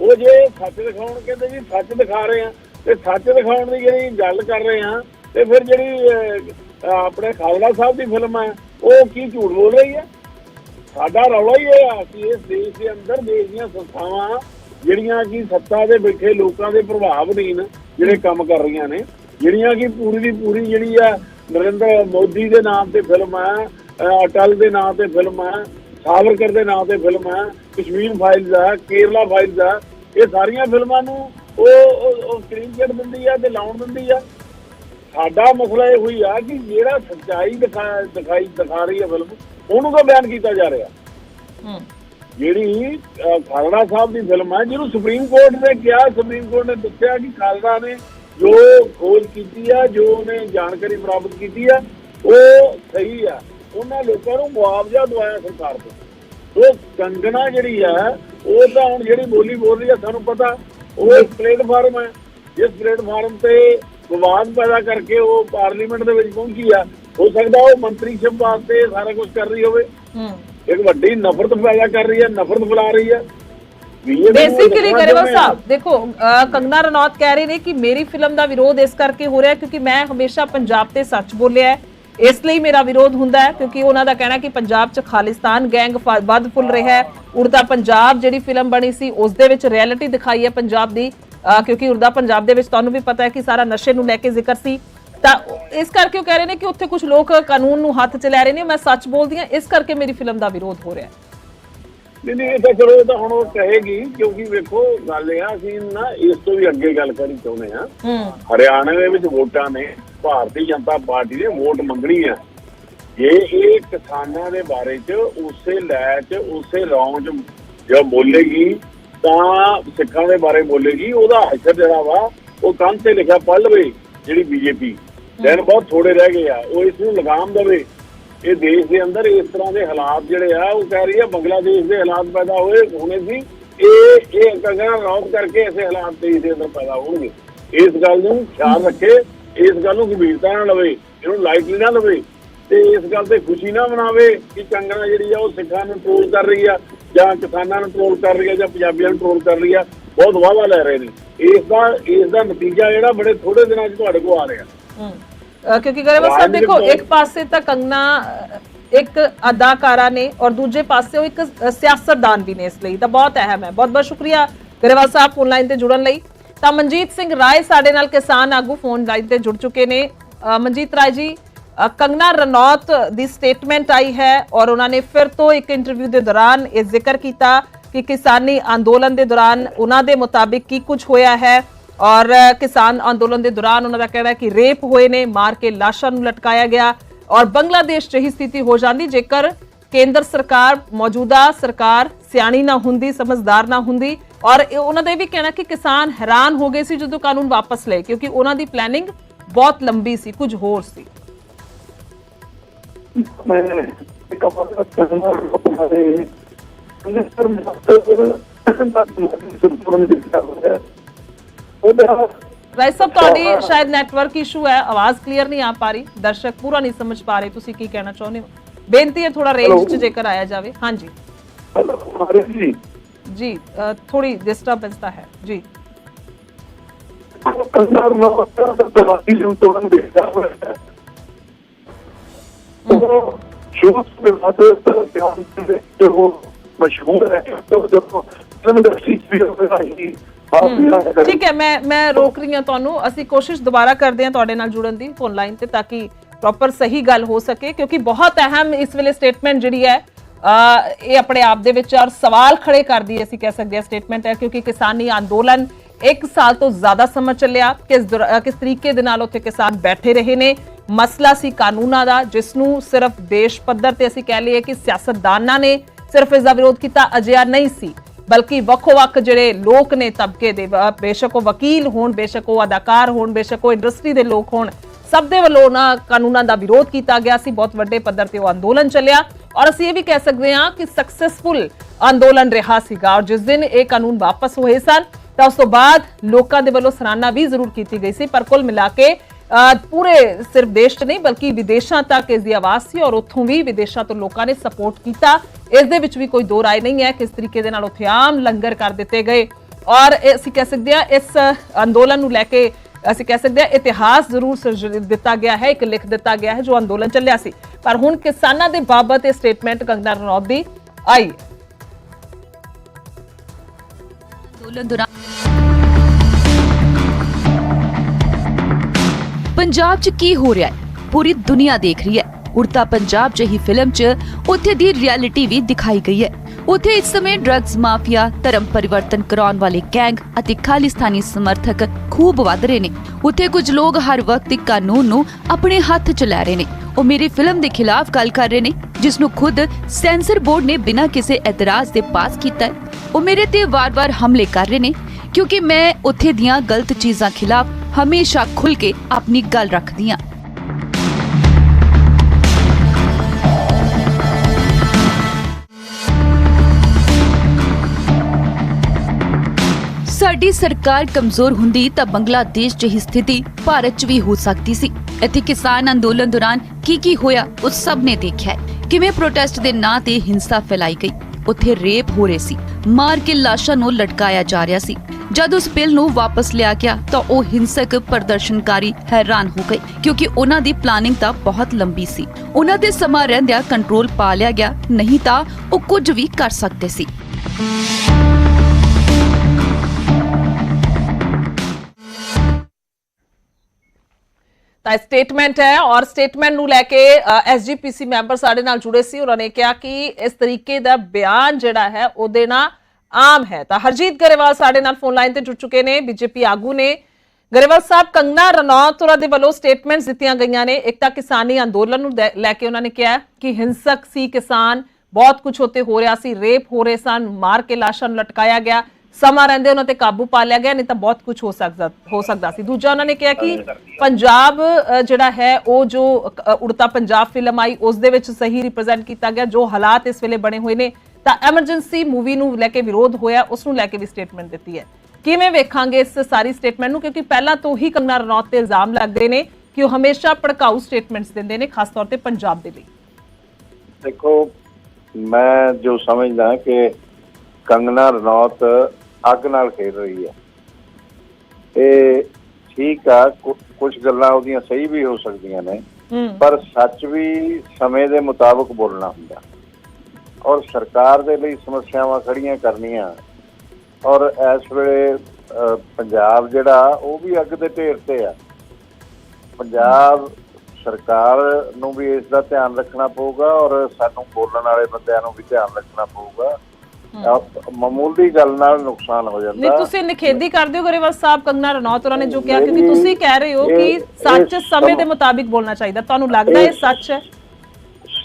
ਉਹ ਜੇ ਸੱਚ ਦਿਖਾਉਣ ਕਹਿੰਦੇ ਜੀ ਸੱਚ ਦਿਖਾ ਰਹੇ ਆ ਤੇ ਸੱਚ ਦਿਖਾਉਣ ਦੀ ਜਿਹੜੀ ਗੱਲ ਕਰ ਰਹੇ ਆ ਤੇ ਫਿਰ ਜਿਹੜੀ ਆਪਣੇ ਖਾਲੜਾ ਸਾਹਿਬ ਦੀ ਫਿਲਮ ਹੈ, ਉਹ ਕੀ ਝੂਠ ਬੋਲ ਰਹੀ ਹੈ? ਸਾਡਾ ਰੌਲਾ ਹੀ ਇਹ ਆ ਕਿ ਇਸ ਦੇਸ਼ ਦੇ ਅੰਦਰ ਦੇਸ਼ ਦੀਆਂ ਸੰਸਥਾਵਾਂ, ਜਿਹੜੀਆਂ ਕਿ ਸੱਤਾ ਦੇ ਬੈਠੇ ਲੋਕਾਂ ਦੇ ਪ੍ਰਭਾਵ ਜਿਹੜੇ ਕੰਮ ਕਰ ਰਹੀਆਂ ਨੇ, ਜਿਹੜੀਆਂ ਕਿ ਪੂਰੀ ਦੀ ਪੂਰੀ ਜਿਹੜੀ ਆ ਨਰਿੰਦਰ ਮੋਦੀ ਦੇ ਨਾਮ ਤੇ ਫਿਲਮ ਹੈ ਅਟਲ ਦੇ ਨਾਮ ਤੇ ਫਿਲਮ ਹੈ, ਸਾਵਰਕਰ ਦੇ ਨਾਂ ਤੇ ਫਿਲਮ ਹੈ, ਕਸ਼ਮੀਰ ਫਾਈਲਸ ਹੈ, ਕੇਰਲਾ ਫਾਈਲਸ ਹੈ, ਇਹ ਸਾਰੀਆਂ ਫਿਲਮਾਂ ਨੂੰ ਉਹ, ਉਹ- ਸਕਰੀਨ ਦਿੰਦੀ ਆ ਤੇ ਲਾਉਣ ਦਿੰਦੀ ਆ ਸਾਡਾ ਮਸਲਾ ਇਹ ਹੋਈ ਆ ਕਿ ਜਿਹੜਾ ਸੱਚਾਈ ਦਿਖਾ ਦਿਖਾਈ ਦਿਖਾ ਰਹੀ ਹੈ ਫਿਲਮ ਉਹਨੂੰ ਤਾਂ ਬਿਆਨ ਕੀਤਾ ਜਾ ਰਿਹਾ। ਹੂੰ। ਜਿਹੜੀ ਖਾਲੜਾ ਸਾਹਿਬ ਦੀ ਫਿਲਮ ਹੈ ਜਿਹਨੂੰ ਸੁਪਰੀਮ ਕੋਰਟ ਨੇ ਕਿਹਾ ਸੁਪਰੀਮ ਕੋਰਟ ਨੇ ਦੱਸਿਆ ਕਿ ਖਾਲੜਾ ਨੇ ਜੋ ਖੋਜ ਕੀਤੀ ਆ ਜੋ ਉਹਨੇ ਜਾਣਕਾਰੀ ਪ੍ਰਾਪਤ ਕੀਤੀ ਆ ਉਹ ਸਹੀ ਆ। ਉਹਨਾਂ ਲੋਕਾਂ ਨੂੰ ਮੁਆਵਜ਼ਾ ਦਵਾਇਆ ਸਰਕਾਰ ਤੋਂ। ਉਹ ਕੰਗਣਾ ਜਿਹੜੀ ਆ ਉਹ ਤਾਂ ਹੁਣ ਜਿਹੜੀ ਬੋਲੀ ਬੋਲ ਰਹੀ ਆ ਸਾਨੂੰ ਪਤਾ ਉਹ ਪਲੇਟਫਾਰਮ ਹੈ ਜਿਸ ਪਲੇਟਫਾਰਮ ਤੇ ਵਿਵਾਦ ਪੈਦਾ ਕਰਕੇ ਉਹ ਪਾਰਲੀਮੈਂਟ ਦੇ ਵਿੱਚ ਪਹੁੰਚੀ ਆ। ਹੋ ਸਕਦਾ ਉਹ ਮੰਤਰੀਸ਼ਿਪ ਵਾਸਤੇ ਸਾਰਾ ਕੁਝ ਕਰ ਰਹੀ ਹੋਵੇ। ਹੂੰ। ਇੱਕ ਵੱਡੀ ਨਫ਼ਰਤ ਪੈਦਾ ਕਰ ਰਹੀ ਹੈ ਨਫ਼ਰਤ ਫੈਲਾ ਰਹੀ ਹੈ। ਬੇਸਿਕਲੀ ਗਰੇਵਾਲ। ਸਾਹਿਬ ਦੇਖੋ ਕੰਗਨਾ ਰਣੌਤ ਕਹਿ ਰਹੇ ਨੇ ਕਿ ਮੇਰੀ ਫਿਲਮ ਦਾ ਵਿਰੋਧ ਇਸ ਕਰਕੇ ਹੋ ਰਿਹਾ ਕਿਉਂਕਿ ਮੈਂ ਹਮੇਸ਼ਾ ਪੰਜਾਬ ਤੇ ਸੱਚ ਬੋਲਿਆ ਹੈ। ਇਸ ਲਈ ਮੇਰਾ ਵਿਰੋਧ ਹੁੰਦਾ ਹੈ ਕਿਉਂਕਿ ਉਹਨਾਂ ਦਾ ਕਹਿਣਾ ਕਿ ਪੰਜਾਬ 'ਚ ਖਾਲਿਸਤਾਨ ਗੈਂਗ ਵੱਧ ਫੁੱਲ ਰਿਹਾ ਹੈ। ਉੜਦਾ ਪੰਜਾਬ ਜਿਹੜੀ ਫਿਲਮ ਬਣੀ ਸੀ ਉਸ ਦੇ ਵਿੱਚ ਰਿਐਲਿਟੀ ਦਿਖਾਈ ਹੈ ਪੰਜਾਬ ਦੀ। ਕਿਉਂਕਿ ਉੜਦਾ ਪੰਜਾਬ ਦੇ ਵਿੱਚ ਤੁਹਾਨੂੰ ਵੀ ਪਤਾ ਹੈ ਕਿ ਸਾਰਾ ਨਸ਼ੇ ਨੂੰ ਲੈ ਕੇ ਜ਼ਿਕਰ ਸੀ। ਤਾਂ ਇਸ ਕਰਕੇ ਉਹ ਕਹਿ ਰਹੇ ਨੇ ਕਿ ਉੱਥੇ ਕੁਝ ਲੋਕ ਕਾਨੂੰਨ ਨੂੰ ਹੱਥ 'ਚ ਲੈ ਰਹੇ ਨੇ। ਮੈਂ ਸੱਚ ਬੋਲਦੀ ਹਾਂ ਇਸ ਕਰਕੇ ਮੇਰੀ ਫਿਲਮ ਦਾ ਵਿਰੋਧ ਹੋ ਰਿਹਾ ਹੈ। ਨਹੀਂ ਨਹੀਂ ਇਹ ਤਾਂ ਚਲੋ ਇਹ ਤਾਂ ਹੁਣ ਉਹ ਕਹੇਗੀ ਕਿਉਂਕਿ ਵੇਖੋ ਗੱਲ ਇਹ ਆ ਅਸੀਂ ਨਾ ਇਸ ਤੋਂ ਵੀ ਅੱਗੇ ਗੱਲ ਕਰਨੀ ਚਾਹੁੰਦੇ ਆ ਹਰਿਆਣਾ ਦੇ ਵਿੱਚ ਵੋਟਾਂ ਨੇ ਭਾਰਤੀ ਜਨਤਾ ਪਾਰਟੀ ਨੇ ਵੋਟ ਮੰਗਣੀ ਆ। ਜੇ ਇਹ ਕਿਸਾਨਾਂ ਦੇ ਬਾਰੇ ਚ ਉਸੇ ਲੈ ਚ ਉਸੇ ਰੌਂ ਚ ਜੋ ਬੋਲੇਗੀ ਤਾਂ ਸਿੱਖਾਂ ਦੇ ਬਾਰੇ ਬੋਲੇਗੀ ਉਹਦਾ ਅਸਰ ਜਿਹੜਾ ਵਾ ਉਹ ਕੰਨ ਤੇ ਲਿਖਿਆ ਪੜ ਲਵੇ ਜਿਹੜੀ ਬੀਜੇਪੀ ਦਿਨ ਬਹੁਤ ਥੋੜੇ ਰਹਿ ਗਏ ਆ ਉਹ ਇਸ ਨੂੰ ਲਗਾਮ ਦੇਵੇ। ਇਹ ਦੇਸ਼ ਦੇ ਅੰਦਰ ਇਸ ਤਰ੍ਹਾਂ ਦੇ ਹਾਲਾਤ ਜਿਹੜੇ ਆ ਉਹ ਕਹਿ ਰਹੀ ਆ ਬੰਗਲਾਦੇਸ਼ ਦੇ ਹਾਲਾਤ ਪੈਦਾ ਹੋਏ ਹੋਣੇ ਸੀ। ਇਹ ਇਹ ਕੰਗਣਾ ਰੌਤ ਕਰਕੇ ਐਸੇ ਹਾਲਾਤ ਦੇਸ਼ ਦੇ ਅੰਦਰ ਪੈਦਾ ਹੋਣਗੇ। ਇਸ ਗੱਲ ਨੂੰ ਖਿਆਲ ਰੱਖੇ ਇਸ ਗੱਲ ਨੂੰ ਗੰਭੀਰਤਾ ਨਾਲ ਲਵੇ ਇਹਨੂੰ ਲਾਈਟਲੀ ਨਾ ਲਵੇ। ਤੇ ਇਸ ਗੱਲ ਤੇ ਖੁਸ਼ੀ ਨਾ ਮਨਾਵੇ ਕਿ ਕੰਗਣਾ ਜਿਹੜੀ ਆ ਉਹ ਸਿੱਖਾਂ ਨੂੰ ਟ੍ਰੋਲ ਕਰ ਰਹੀ ਆ ਜਾਂ ਕਿਸਾਨਾਂ ਨੂੰ ਟ੍ਰੋਲ ਕਰ ਰਹੀ ਆ ਜਾਂ ਪੰਜਾਬੀਆਂ ਨੂੰ ਟ੍ਰੋਲ ਕਰ ਰਹੀ ਆ ਬਹੁਤ ਵਾਅਦਾ ਲੈ ਰਹੇ ਨੇ। ਇਸ ਦਾ ਇਸ ਦਾ ਨਤੀਜਾ ਜਿਹੜਾ ਬੜੇ ਥੋੜੇ ਦਿਨਾਂ 'ਚ ਤੁਹਾਡੇ ਕੋਲ ਆ ਰਿਹਾ। ਕਿਉਂਕਿ ਗਰੇਵਾਲ ਸਾਹਿਬ ਦੇਖੋ ਇੱਕ ਪਾਸੇ ਤਾਂ ਕੰਗਨਾ ਅ, ਇੱਕ ਅਦਾਕਾਰਾ ਨੇ ਔਰ ਦੂਜੇ ਪਾਸੇ ਉਹ ਇੱਕ ਸਿਆਸਤਦਾਨ ਵੀ ਨੇ ਇਸ ਲਈ ਤਾਂ ਬਹੁਤ ਅਹਿਮ ਹੈ। ਬਹੁਤ ਬਹੁਤ ਸ਼ੁਕਰੀਆ ਗਰੇਵਾਲ ਸਾਹਿਬ ਫੋਨ ਲਾਈਨ ਤੇ ਜੁੜਨ ਲਈ। ਤਾਂ ਮਨਜੀਤ ਸਿੰਘ ਰਾਏ ਸਾਡੇ ਨਾਲ ਕਿਸਾਨ ਆਗੂ ਫੋਨ ਲਾਈਨ ਤੇ ਜੁੜ ਚੁੱਕੇ ਨੇ। ਮਨਜੀਤ ਰਾਏ ਜੀ ਕੰਗਨਾ ਰਣੌਤ ਦੀ ਸਟੇਟਮੈਂਟ ਆਈ ਹੈ ਔਰ ਉਹਨਾਂ ਨੇ ਫਿਰ ਤੋਂ ਇੱਕ ਇੰਟਰਵਿਊ ਦੇ ਦੌਰਾਨ ਇਹ ਜ਼ਿਕਰ ਕੀਤਾ ਕਿ ਕਿਸਾਨੀ ਅੰਦੋਲਨ ਦੇ ਦੌਰਾਨ ਉਹਨਾਂ ਦੇ ਮੁਤਾਬਿਕ ਕੀ ਕੁਝ ਹੋਇਆ ਹੈ ਔਰ ਕਿਸਾਨ ਅੰਦੋਲਨ ਦੇ ਦੌਰਾਨ ਉਹਨਾਂ ਦਾ ਕਹਿਣਾ ਹੈ ਕਿ ਰੇਪ ਹੋਏ ਨੇ, ਮਾਰ ਕੇ ਲਾਸ਼ਾਂ ਨੂੰ ਲਟਕਾਇਆ ਗਿਆ ਔਰ ਬੰਗਲਾਦੇਸ਼ 'ਚ ਹੀ ਸਥਿਤੀ ਹੋ ਜਾਂਦੀ, ਜੇਕਰ ਕੇਂਦਰ ਸਰਕਾਰ ਮੌਜੂਦਾ ਸਰਕਾਰ ਸਿਆਣੀ ਨਾ ਹੁੰਦੀ, ਸਮਝਦਾਰ ਨਾ ਹੁੰਦੀ ਔਰ ਉਹਨਾਂ ਦਾ ਇਹ ਵੀ ਕਹਿਣਾ ਕਿ ਕਿਸਾਨ ਹੈਰਾਨ ਹੋ ਗਏ ਸੀ ਜਦੋਂ ਕਾਨੂੰਨ ਵਾਪਸ ਲਏ ਕਿਉਂਕਿ ਉਹਨਾਂ ਦੀ ਪਲੈਨਿੰਗ ਬਹੁਤ ਲੰਬੀ ਸੀ, ਕੁਝ ਹੋਰ ਸੀ। ਵੈਸੇ ਸਭ ਤੁਹਾਡੀ ਸ਼ਾਇਦ ਨੈਟਵਰਕ ਇਸ਼ੂ ਹੈ ਆਵਾਜ਼ ਕਲੀਅਰ ਨਹੀਂ ਆ ਪਾ ਰਹੀ ਦਰਸ਼ਕ ਪੂਰਾ ਨਹੀਂ ਸਮਝ ਪਾ ਰਹੇ ਤੁਸੀਂ ਕੀ ਕਹਿਣਾ ਚਾਹੁੰਦੇ ਹੋ ਬੇਨਤੀ ਹੈ ਥੋੜਾ ਰੇਂਜ 'ਚ ਜੇਕਰ ਆਇਆ ਜਾਵੇ ਹਾਂਜੀ ਜੀ ਜੀ ਥੋੜੀ ਡਿਸਟਰਬੈਂਸ ਤਾਂ ਹੈ ਜੀ ਕੰਦਰ ਨਾ ਤਾਂ ਤਵਾਦੀ ਨੂੰ ਤੋੜਨ ਦੇ ਜਾ ਰਿਹਾ ਹੈ ਠੀਕ ਹੈ ਮੈਂ ਮੈਂ ਰੋਕ ਰਹੀ ਹਾਂ ਤੁਹਾਨੂੰ। ਅਸੀਂ ਕੋਸ਼ਿਸ਼ ਦੁਬਾਰਾ ਕਰਦੇ ਹਾਂ ਤੁਹਾਡੇ ਨਾਲ ਜੁੜਨ ਦੀ ਫੋਨ ਲਾਈਨ ਤੇ ਤਾਂ ਕਿ ਪ੍ਰੋਪਰ ਸਹੀ ਗੱਲ ਹੋ ਸਕੇ ਕਿਉਂਕਿ ਬਹੁਤ ਅਹਿਮ ਇਸ ਵੇਲੇ ਸਟੇਟਮੈਂਟ ਜਿਹੜੀ ਹੈ ਇਹ ਆਪਣੇ ਆਪ ਦੇ ਵਿੱਚ ਔਰ ਸਵਾਲ ਖੜੇ ਕਰਦੀ ਅਸੀਂ ਕਹਿ ਸਕਦੇ ਹਾਂ ਸਟੇਟਮੈਂਟ ਹੈ ਕਿਉਂਕਿ ਕਿਸਾਨੀ ਅੰਦੋਲਨ ਇੱਕ ਸਾਲ ਤੋਂ ਜ਼ਿਆਦਾ ਸਮਾਂ ਚੱਲਿਆ। ਕਿਸ ਕਿਸ ਤਰੀਕੇ ਦੇ ਨਾਲ ਉੱਥੇ ਕਿਸਾਨ ਬੈਠੇ ਰਹੇ ਨੇ? ਮਸਲਾ ਸੀ ਕਾਨੂੰਨਾਂ ਦਾ ਜਿਸ ਨੂੰ ਸਿਰਫ ਦੇਸ਼ ਪੱਧਰ ਤੇ ਅਸੀਂ ਕਹਿ ਲਈਏ ਕਿ ਸਿਆਸਤਦਾਨਾਂ ਨੇ ਸਿਰਫ ਇਸ ਦਾ ਵਿਰੋਧ ਕੀਤਾ, ਅਜਿਹਾ ਨਹੀਂ ਸੀ। ਬਲਕਿ ਵੱਖੋ-ਵੱਖ ਜਿਹੜੇ ਲੋਕ ਨੇ ਤਬਕੇ ਦੇ ਬੇਸ਼ੱਕ ਉਹ ਵਕੀਲ ਹੋਣ, ਬੇਸ਼ੱਕ ਉਹ ਅਦਾਕਾਰ ਹੋਣ, ਬੇਸ਼ੱਕ ਉਹ ਇੰਡਸਟਰੀ ਦੇ ਲੋਕ ਹੋਣ, ਸਭ ਦੇ ਵੱਲੋਂ ਉਹਨਾਂ ਕਾਨੂੰਨਾਂ ਦਾ ਵਿਰੋਧ ਕੀਤਾ ਗਿਆ ਸੀ। ਬਹੁਤ ਵੱਡੇ ਪੱਧਰ ਤੇ ਉਹ ਅੰਦੋਲਨ ਚੱਲਿਆ। ਔਰ ਅਸੀਂ ਇਹ ਵੀ ਕਹਿ ਸਕਦੇ ਹਾਂ ਕਿ ਸਕਸੈਸਫੁਲ ਅੰਦੋਲਨ ਰਿਹਾ ਸੀਗਾ ਔਰ ਜਿਸ ਦਿਨ ਇਹ ਕਾਨੂੰਨ ਵਾਪਸ ਹੋਏ ਸਨ, ਤਾਂ ਉਸ ਤੋਂ ਬਾਅਦ ਲੋਕਾਂ ਦੇ ਵੱਲੋਂ ਸਰਾਹਨਾ ਵੀ ਜ਼ਰੂਰ ਕੀਤੀ ਗਈ ਸੀ। ਪਰ ਕੁੱਲ ਮਿਲਾ ਕੇ ਪੂਰੇ ਸਿਰਫ ਦੇਸ਼ 'ਚ ਨਹੀਂ, ਬਲਕਿ ਵਿਦੇਸ਼ਾਂ ਤੱਕ ਇਸ ਦੀ ਆਵਾਜ਼ ਸੀ ਔਰ ਉੱਥੋਂ ਵੀ ਵਿਦੇਸ਼ਾਂ ਤੋਂ ਲੋਕਾਂ ਨੇ ਸਪੋਰਟ ਕੀਤਾ। ਇਸ ਦੇ ਵਿੱਚ ਵੀ ਕੋਈ ਦੋ ਰਾਏ ਨਹੀਂ ਹੈ ਕਿਸ ਤਰੀਕੇ ਦੇ ਨਾਲ ਉੱਥੇ ਆਮ ਲੰਗਰ ਕਰ ਦਿੱਤੇ ਗਏ। ਔਰ ਅਸੀਂ ਕਹਿ ਸਕਦੇ ਹਾਂ, ਇਸ ਅੰਦੋਲਨ ਨੂੰ ਲੈ ਕੇ ਅਸੀਂ ਕਹਿ ਸਕਦੇ ਹਾਂ, ਇਤਿਹਾਸ ਜ਼ਰੂਰ ਸਿਰਜ ਦਿੱਤਾ ਗਿਆ ਹੈ, ਇੱਕ ਲਿਖ ਦਿੱਤਾ ਗਿਆ ਹੈ ਜੋ ਅੰਦੋਲਨ ਚੱਲਿਆ ਸੀ। ਪਰ ਹੁਣ ਕਿਸਾਨਾਂ ਦੇ ਬਾਬਤ ਇਹ ਸਟੇਟਮੈਂਟ ਕੰਗਨਾ ਰਣੌਤ ਦੀ ਆਈ। ਅੰਦੋਲਨ ਦੌਰਾਨ ਪੰਜਾਬ 'ਚ ਕੀ ਹੋ ਰਿਹਾ ਹੈ? ਪੂਰੀ ਦੁਨੀਆ ਦੇਖ ਰਹੀ ਹੈ। ਉੜਤਾ ਪੰਜਾਬ ਜਿਹੀ ਫਿਲਮ 'ਚ ਉੱਥੇ ਦੀ ਰਿਐਲਿਟੀ ਵੀ ਦਿਖਾਈ ਗਈ ਹੈ। ਉੱਥੇ ਇਸ ਸਮੇਂ ਡਰੱਗਸ ਮਾਫੀਆ ਧਰਮ ਪਰਿਵਰਤਨ ਕਰਾਉਣ ਵਾਲੇ ਗੈਂਗ ਅਤੇ ਖਾਲਿਸਤਾਨੀ ਸਮਰਥਕ ਖੂਬ ਵੱਧ ਰਹੇ ਨੇ। ਉੱਥੇ ਕੁਝ ਲੋਕ ਹਰ ਵਕਤ ਕਾਨੂੰਨ ਨੂੰ ਆਪਣੇ ਹੱਥ 'ਚ ਲੈ ਰਹੇ ਨੇ। ਉਹ ਮੇਰੀ ਫਿਲਮ ਦੇ ਖਿਲਾਫ ਗੱਲ ਕਰ ਰਹੇ ਨੇ, ਜਿਸ ਨੂੰ ਖੁਦ ਸੈਂਸਰ ਬੋਰਡ ਨੇ ਬਿਨਾਂ ਕਿਸੇ ਇਤਰਾਜ਼ ਦੇ ਪਾਸ ਕੀਤਾ ਹੈ। ਉਹ ਮੇਰੇ ਤੇ ਵਾਰ-ਵਾਰ ਹਮਲੇ ਕਰ ਰਹੇ ਨੇ, ਕਿਉਂਕਿ ਮੈਂ ਉੱਥੇ ਦੀਆਂ ਗਲਤ ਚੀਜ਼ਾਂ ਖਿਲਾਫ ਹਮੇਸ਼ਾ ਖੁੱਲ ਕੇ ਆਪਣੀ ਗੱਲ ਰੱਖਦੀਆਂ। ਹਾਂ ਸਾਡੀ ਸਰਕਾਰ ਕਮਜ਼ੋਰ ਹੁੰਦੀ ਤਾਂ ਬੰਗਲਾਦੇਸ਼ ਜਿਹੀ ਸਥਿਤੀ ਭਾਰਤ 'ਚ ਵੀ ਹੋ ਸਕਦੀ ਸੀ। ਇੱਥੇ ਕਿਸਾਨ ਅੰਦੋਲਨ ਦੌਰਾਨ ਕੀ ਕੀ ਹੋਇਆ ਉਹ ਸਭ ਨੇ ਦੇਖਿਆ ਹੈ। ਕਿਵੇਂ ਪ੍ਰੋਟੈਸਟ ਦੇ ਨਾਂ ਤੇ ਹਿੰਸਾ ਫੈਲਾਈ ਗਈ, ਉੱਥੇ ਰੇਪ ਹੋ ਰਹੇ ਸੀ। ਮਾਰ ਕੇ ਲਾਸ਼ਾਂ ਨੂੰ ਲਟਕਾਇਆ ਜਾ ਰਿਹਾ ਸੀ। ਜਦ ਉਸ ਬਿੱਲ ਨੂੰ ਵਾਪਸ ਲਿਆ ਗਿਆ ਤਾਂ ਉਹ ਹਿੰਸਕ ਪ੍ਰਦਰਸ਼ਨਕਾਰੀ ਹੈਰਾਨ ਹੋ ਗਏ ਕਿਉਂਕਿ ਉਹਨਾਂ ਦੀ ਪਲਾਨਿੰਗ ਤਾਂ ਬਹੁਤ ਲੰਬੀ ਸੀ। ਉਹਨਾਂ ਦੇ ਸਮਾਂ ਰਹਿੰਦਿਆਂ ਕੰਟਰੋਲ ਪਾ ਲਿਆ ਗਿਆ, ਨਹੀਂ ਤਾਂ ਉਹ ਕੁਝ ਵੀ ਕਰ ਸਕਦੇ ਸੀ। ਤਾਂ ਸਟੇਟਮੈਂਟ ਹੈ ਔਰ ਸਟੇਟਮੈਂਟ ਨੂੰ ਲੈ ਕੇ ਐਸਜੀਪੀਸੀ ਮੈਂਬਰ ਸਾਡੇ ਨਾਲ ਜੁੜੇ ਸੀ। ਉਹਨਾਂ ਨੇ ਕਿਹਾ ਕਿ ਇਸ ਤਰੀਕੇ ਦਾ ਬਿਆਨ ਜਿਹੜਾ ਹੈ, ਉਹਦੇ ਨਾਲ ਆਮ ਹੈ। ਤਾਂ ਹਰਜੀਤ ਗਰੇਵਾਲ ਸਾਡੇ ਨਾਲ ਫੋਨ ਲਾਈਨ ਤੇ ਜੁੜ ਚੁੱਕੇ ਨੇ। ਬੀਜੇਪੀ ਆਗੂ ਨੇ। ਗਰੇਵਾਲ ਸਾਹਿਬ ਕੰਗਨਾ ਰਣੌਤ ਹੋਰਾਂ ਦੇ ਵੱਲੋਂ ਸਟੇਟਮੈਂਟਸ ਦਿੱਤੀਆਂ ਗਈਆਂ ਨੇ। ਇੱਕ ਤਾਂ ਕਿਸਾਨੀ ਅੰਦੋਲਨ ਨੂੰ ਲੈ- ਕੇ ਉਹਨਾਂ ਨੇ ਕਿਹਾ ਕਿ ਹਿੰਸਕ ਸੀ ਕਿਸਾਨ ਬਹੁਤ ਕੁਝ ਉੱਤੇ ਹੋ ਰਿਹਾ ਸੀ ਰੇਪ ਹੋ ਰਹੇ ਸਨ ਮਾਰ ਕੇ ਲਾਸ਼ਾਂ ਨੂੰ ਲਟਕਾਇਆ ਗਿਆ। ਸਮਾਂ ਰਹਿੰਦੇ ਉਹਨਾਂ ਤੇ ਕਾਬੂ ਪਾ ਲਿਆ ਗਿਆ ਨਹੀਂ ਤਾਂ ਬਹੁਤ ਕੁਝ ਹੋ ਸਕਦਾ ਹੋ ਸਕਦਾ ਸੀ। ਦੂਜਾ ਉਹਨਾਂ ਨੇ ਕਿਹਾ ਕਿ ਪੰਜਾਬ ਜਿਹੜਾ ਹੈ ਉਹ ਜੋ ਉੜਤਾ ਪੰਜਾਬ ਫਿਲਮ ਆਈ ਉਸ ਦੇ ਵਿੱਚ ਸਹੀ ਰਿਪਰੈਜ਼ੈਂਟ ਕੀਤਾ ਗਿਆ ਜੋ ਹਾਲਾਤ ਇਸ ਵੇਲੇ ਬਣੇ ਹੋਏ ਨੇ। ਤਾਂ ਐਮਰਜੈਂਸੀ ਮੂਵੀ ਨੂੰ ਲੈ ਕੇ ਵਿਰੋਧ ਹੋਇਆ ਉਸ ਨੂੰ ਲੈ ਕੇ ਵੀ ਸਟੇਟਮੈਂਟ ਦਿੱਤੀ ਹੈ। ਕਿਵੇਂ ਵੇਖਾਂਗੇ ਇਸ ਸਾਰੀ ਸਟੇਟਮੈਂਟ ਨੂੰ? ਕਿਉਂਕਿ ਪਹਿਲਾਂ ਤੋਂ ਹੀ ਕੰਗਨਾ ਰਣੌਤ ਤੇ ਇਲਜ਼ਾਮ ਲੱਗਦੇ ਨੇ ਕਿ ਉਹ ਹਮੇਸ਼ਾ ਭੜਕਾਊ ਸਟੇਟਮੈਂਟਸ ਦਿੰਦੇ ਨੇ ਖਾਸ ਤੌਰ ਤੇ ਪੰਜਾਬ ਦੇ ਲਈ। ਦੇਖੋ ਮੈਂ ਜੋ ਸਮਝਦਾ ਕਿ ਕੰਗਨਾ ਰਣੌਤ ਅੱਗ ਨਾਲ ਖੇਡ ਰਹੀ ਹੈ। ਇਹ ਠੀਕ ਆ ਕੁਝ ਗੱਲਾਂ ਉਹਦੀਆਂ ਸਹੀ ਵੀ ਹੋ ਸਕਦੀਆਂ ਨੇ ਪਰ ਸੱਚ ਵੀ ਸਮੇਂ ਦੇ ਮੁਤਾਬਕ ਬੋਲਣਾ ਹੁੰਦਾ। ਔਰ ਸਰਕਾਰ ਦੇ ਲਈ ਸਮੱਸਿਆਵਾਂ ਖੜੀਆਂ ਕਰਨੀਆਂ। ਔਰ ਇਸ ਵੇਲੇ ਪੰਜਾਬ ਜਿਹੜਾ ਉਹ ਵੀ ਅੱਗ ਦੇ ਢੇਰ ਤੇ ਆ। ਪੰਜਾਬ ਸਰਕਾਰ ਨੂੰ ਵੀ ਇਸ ਦਾ ਧਿਆਨ ਰੱਖਣਾ ਪਊਗਾ ਔਰ ਸਾਨੂੰ ਬੋਲਣ ਵਾਲੇ ਬੰਦਿਆਂ ਨੂੰ ਵੀ ਧਿਆਨ ਰੱਖਣਾ ਪਊਗਾ। ਮਾਮੂਲੀ ਗੱਲ ਨਾਲ ਨੁਕਸਾਨ ਹੋ ਨਹੀਂ ਜਾਂਦਾ ਤੁਸੀਂ ਨਿਖੇਧੀ ਕਰਦੇ ਹੋ ਗਰੇਵਾਲ ਸਾਹਿਬ ਕੰਗਨਾ ਰਣੌਤ ਹੋਰਾਂ ਨੇ ਜੋ ਕਿਹਾ ਕਿਉਂਕਿ ਨਹੀਂ, ਤੁਸੀਂ ਕਹਿ ਰਹੇ ਹੋ ਕਿ ਸੱਚ ਸਮੇਂ ਦੇ ਮੁਤਾਬਿਕ ਬੋਲਣਾ ਚਾਹੀਦਾ। ਤੁਹਾਨੂੰ ਲੱਗਦਾ ਇਹ ਸੱਚ ਹੈ?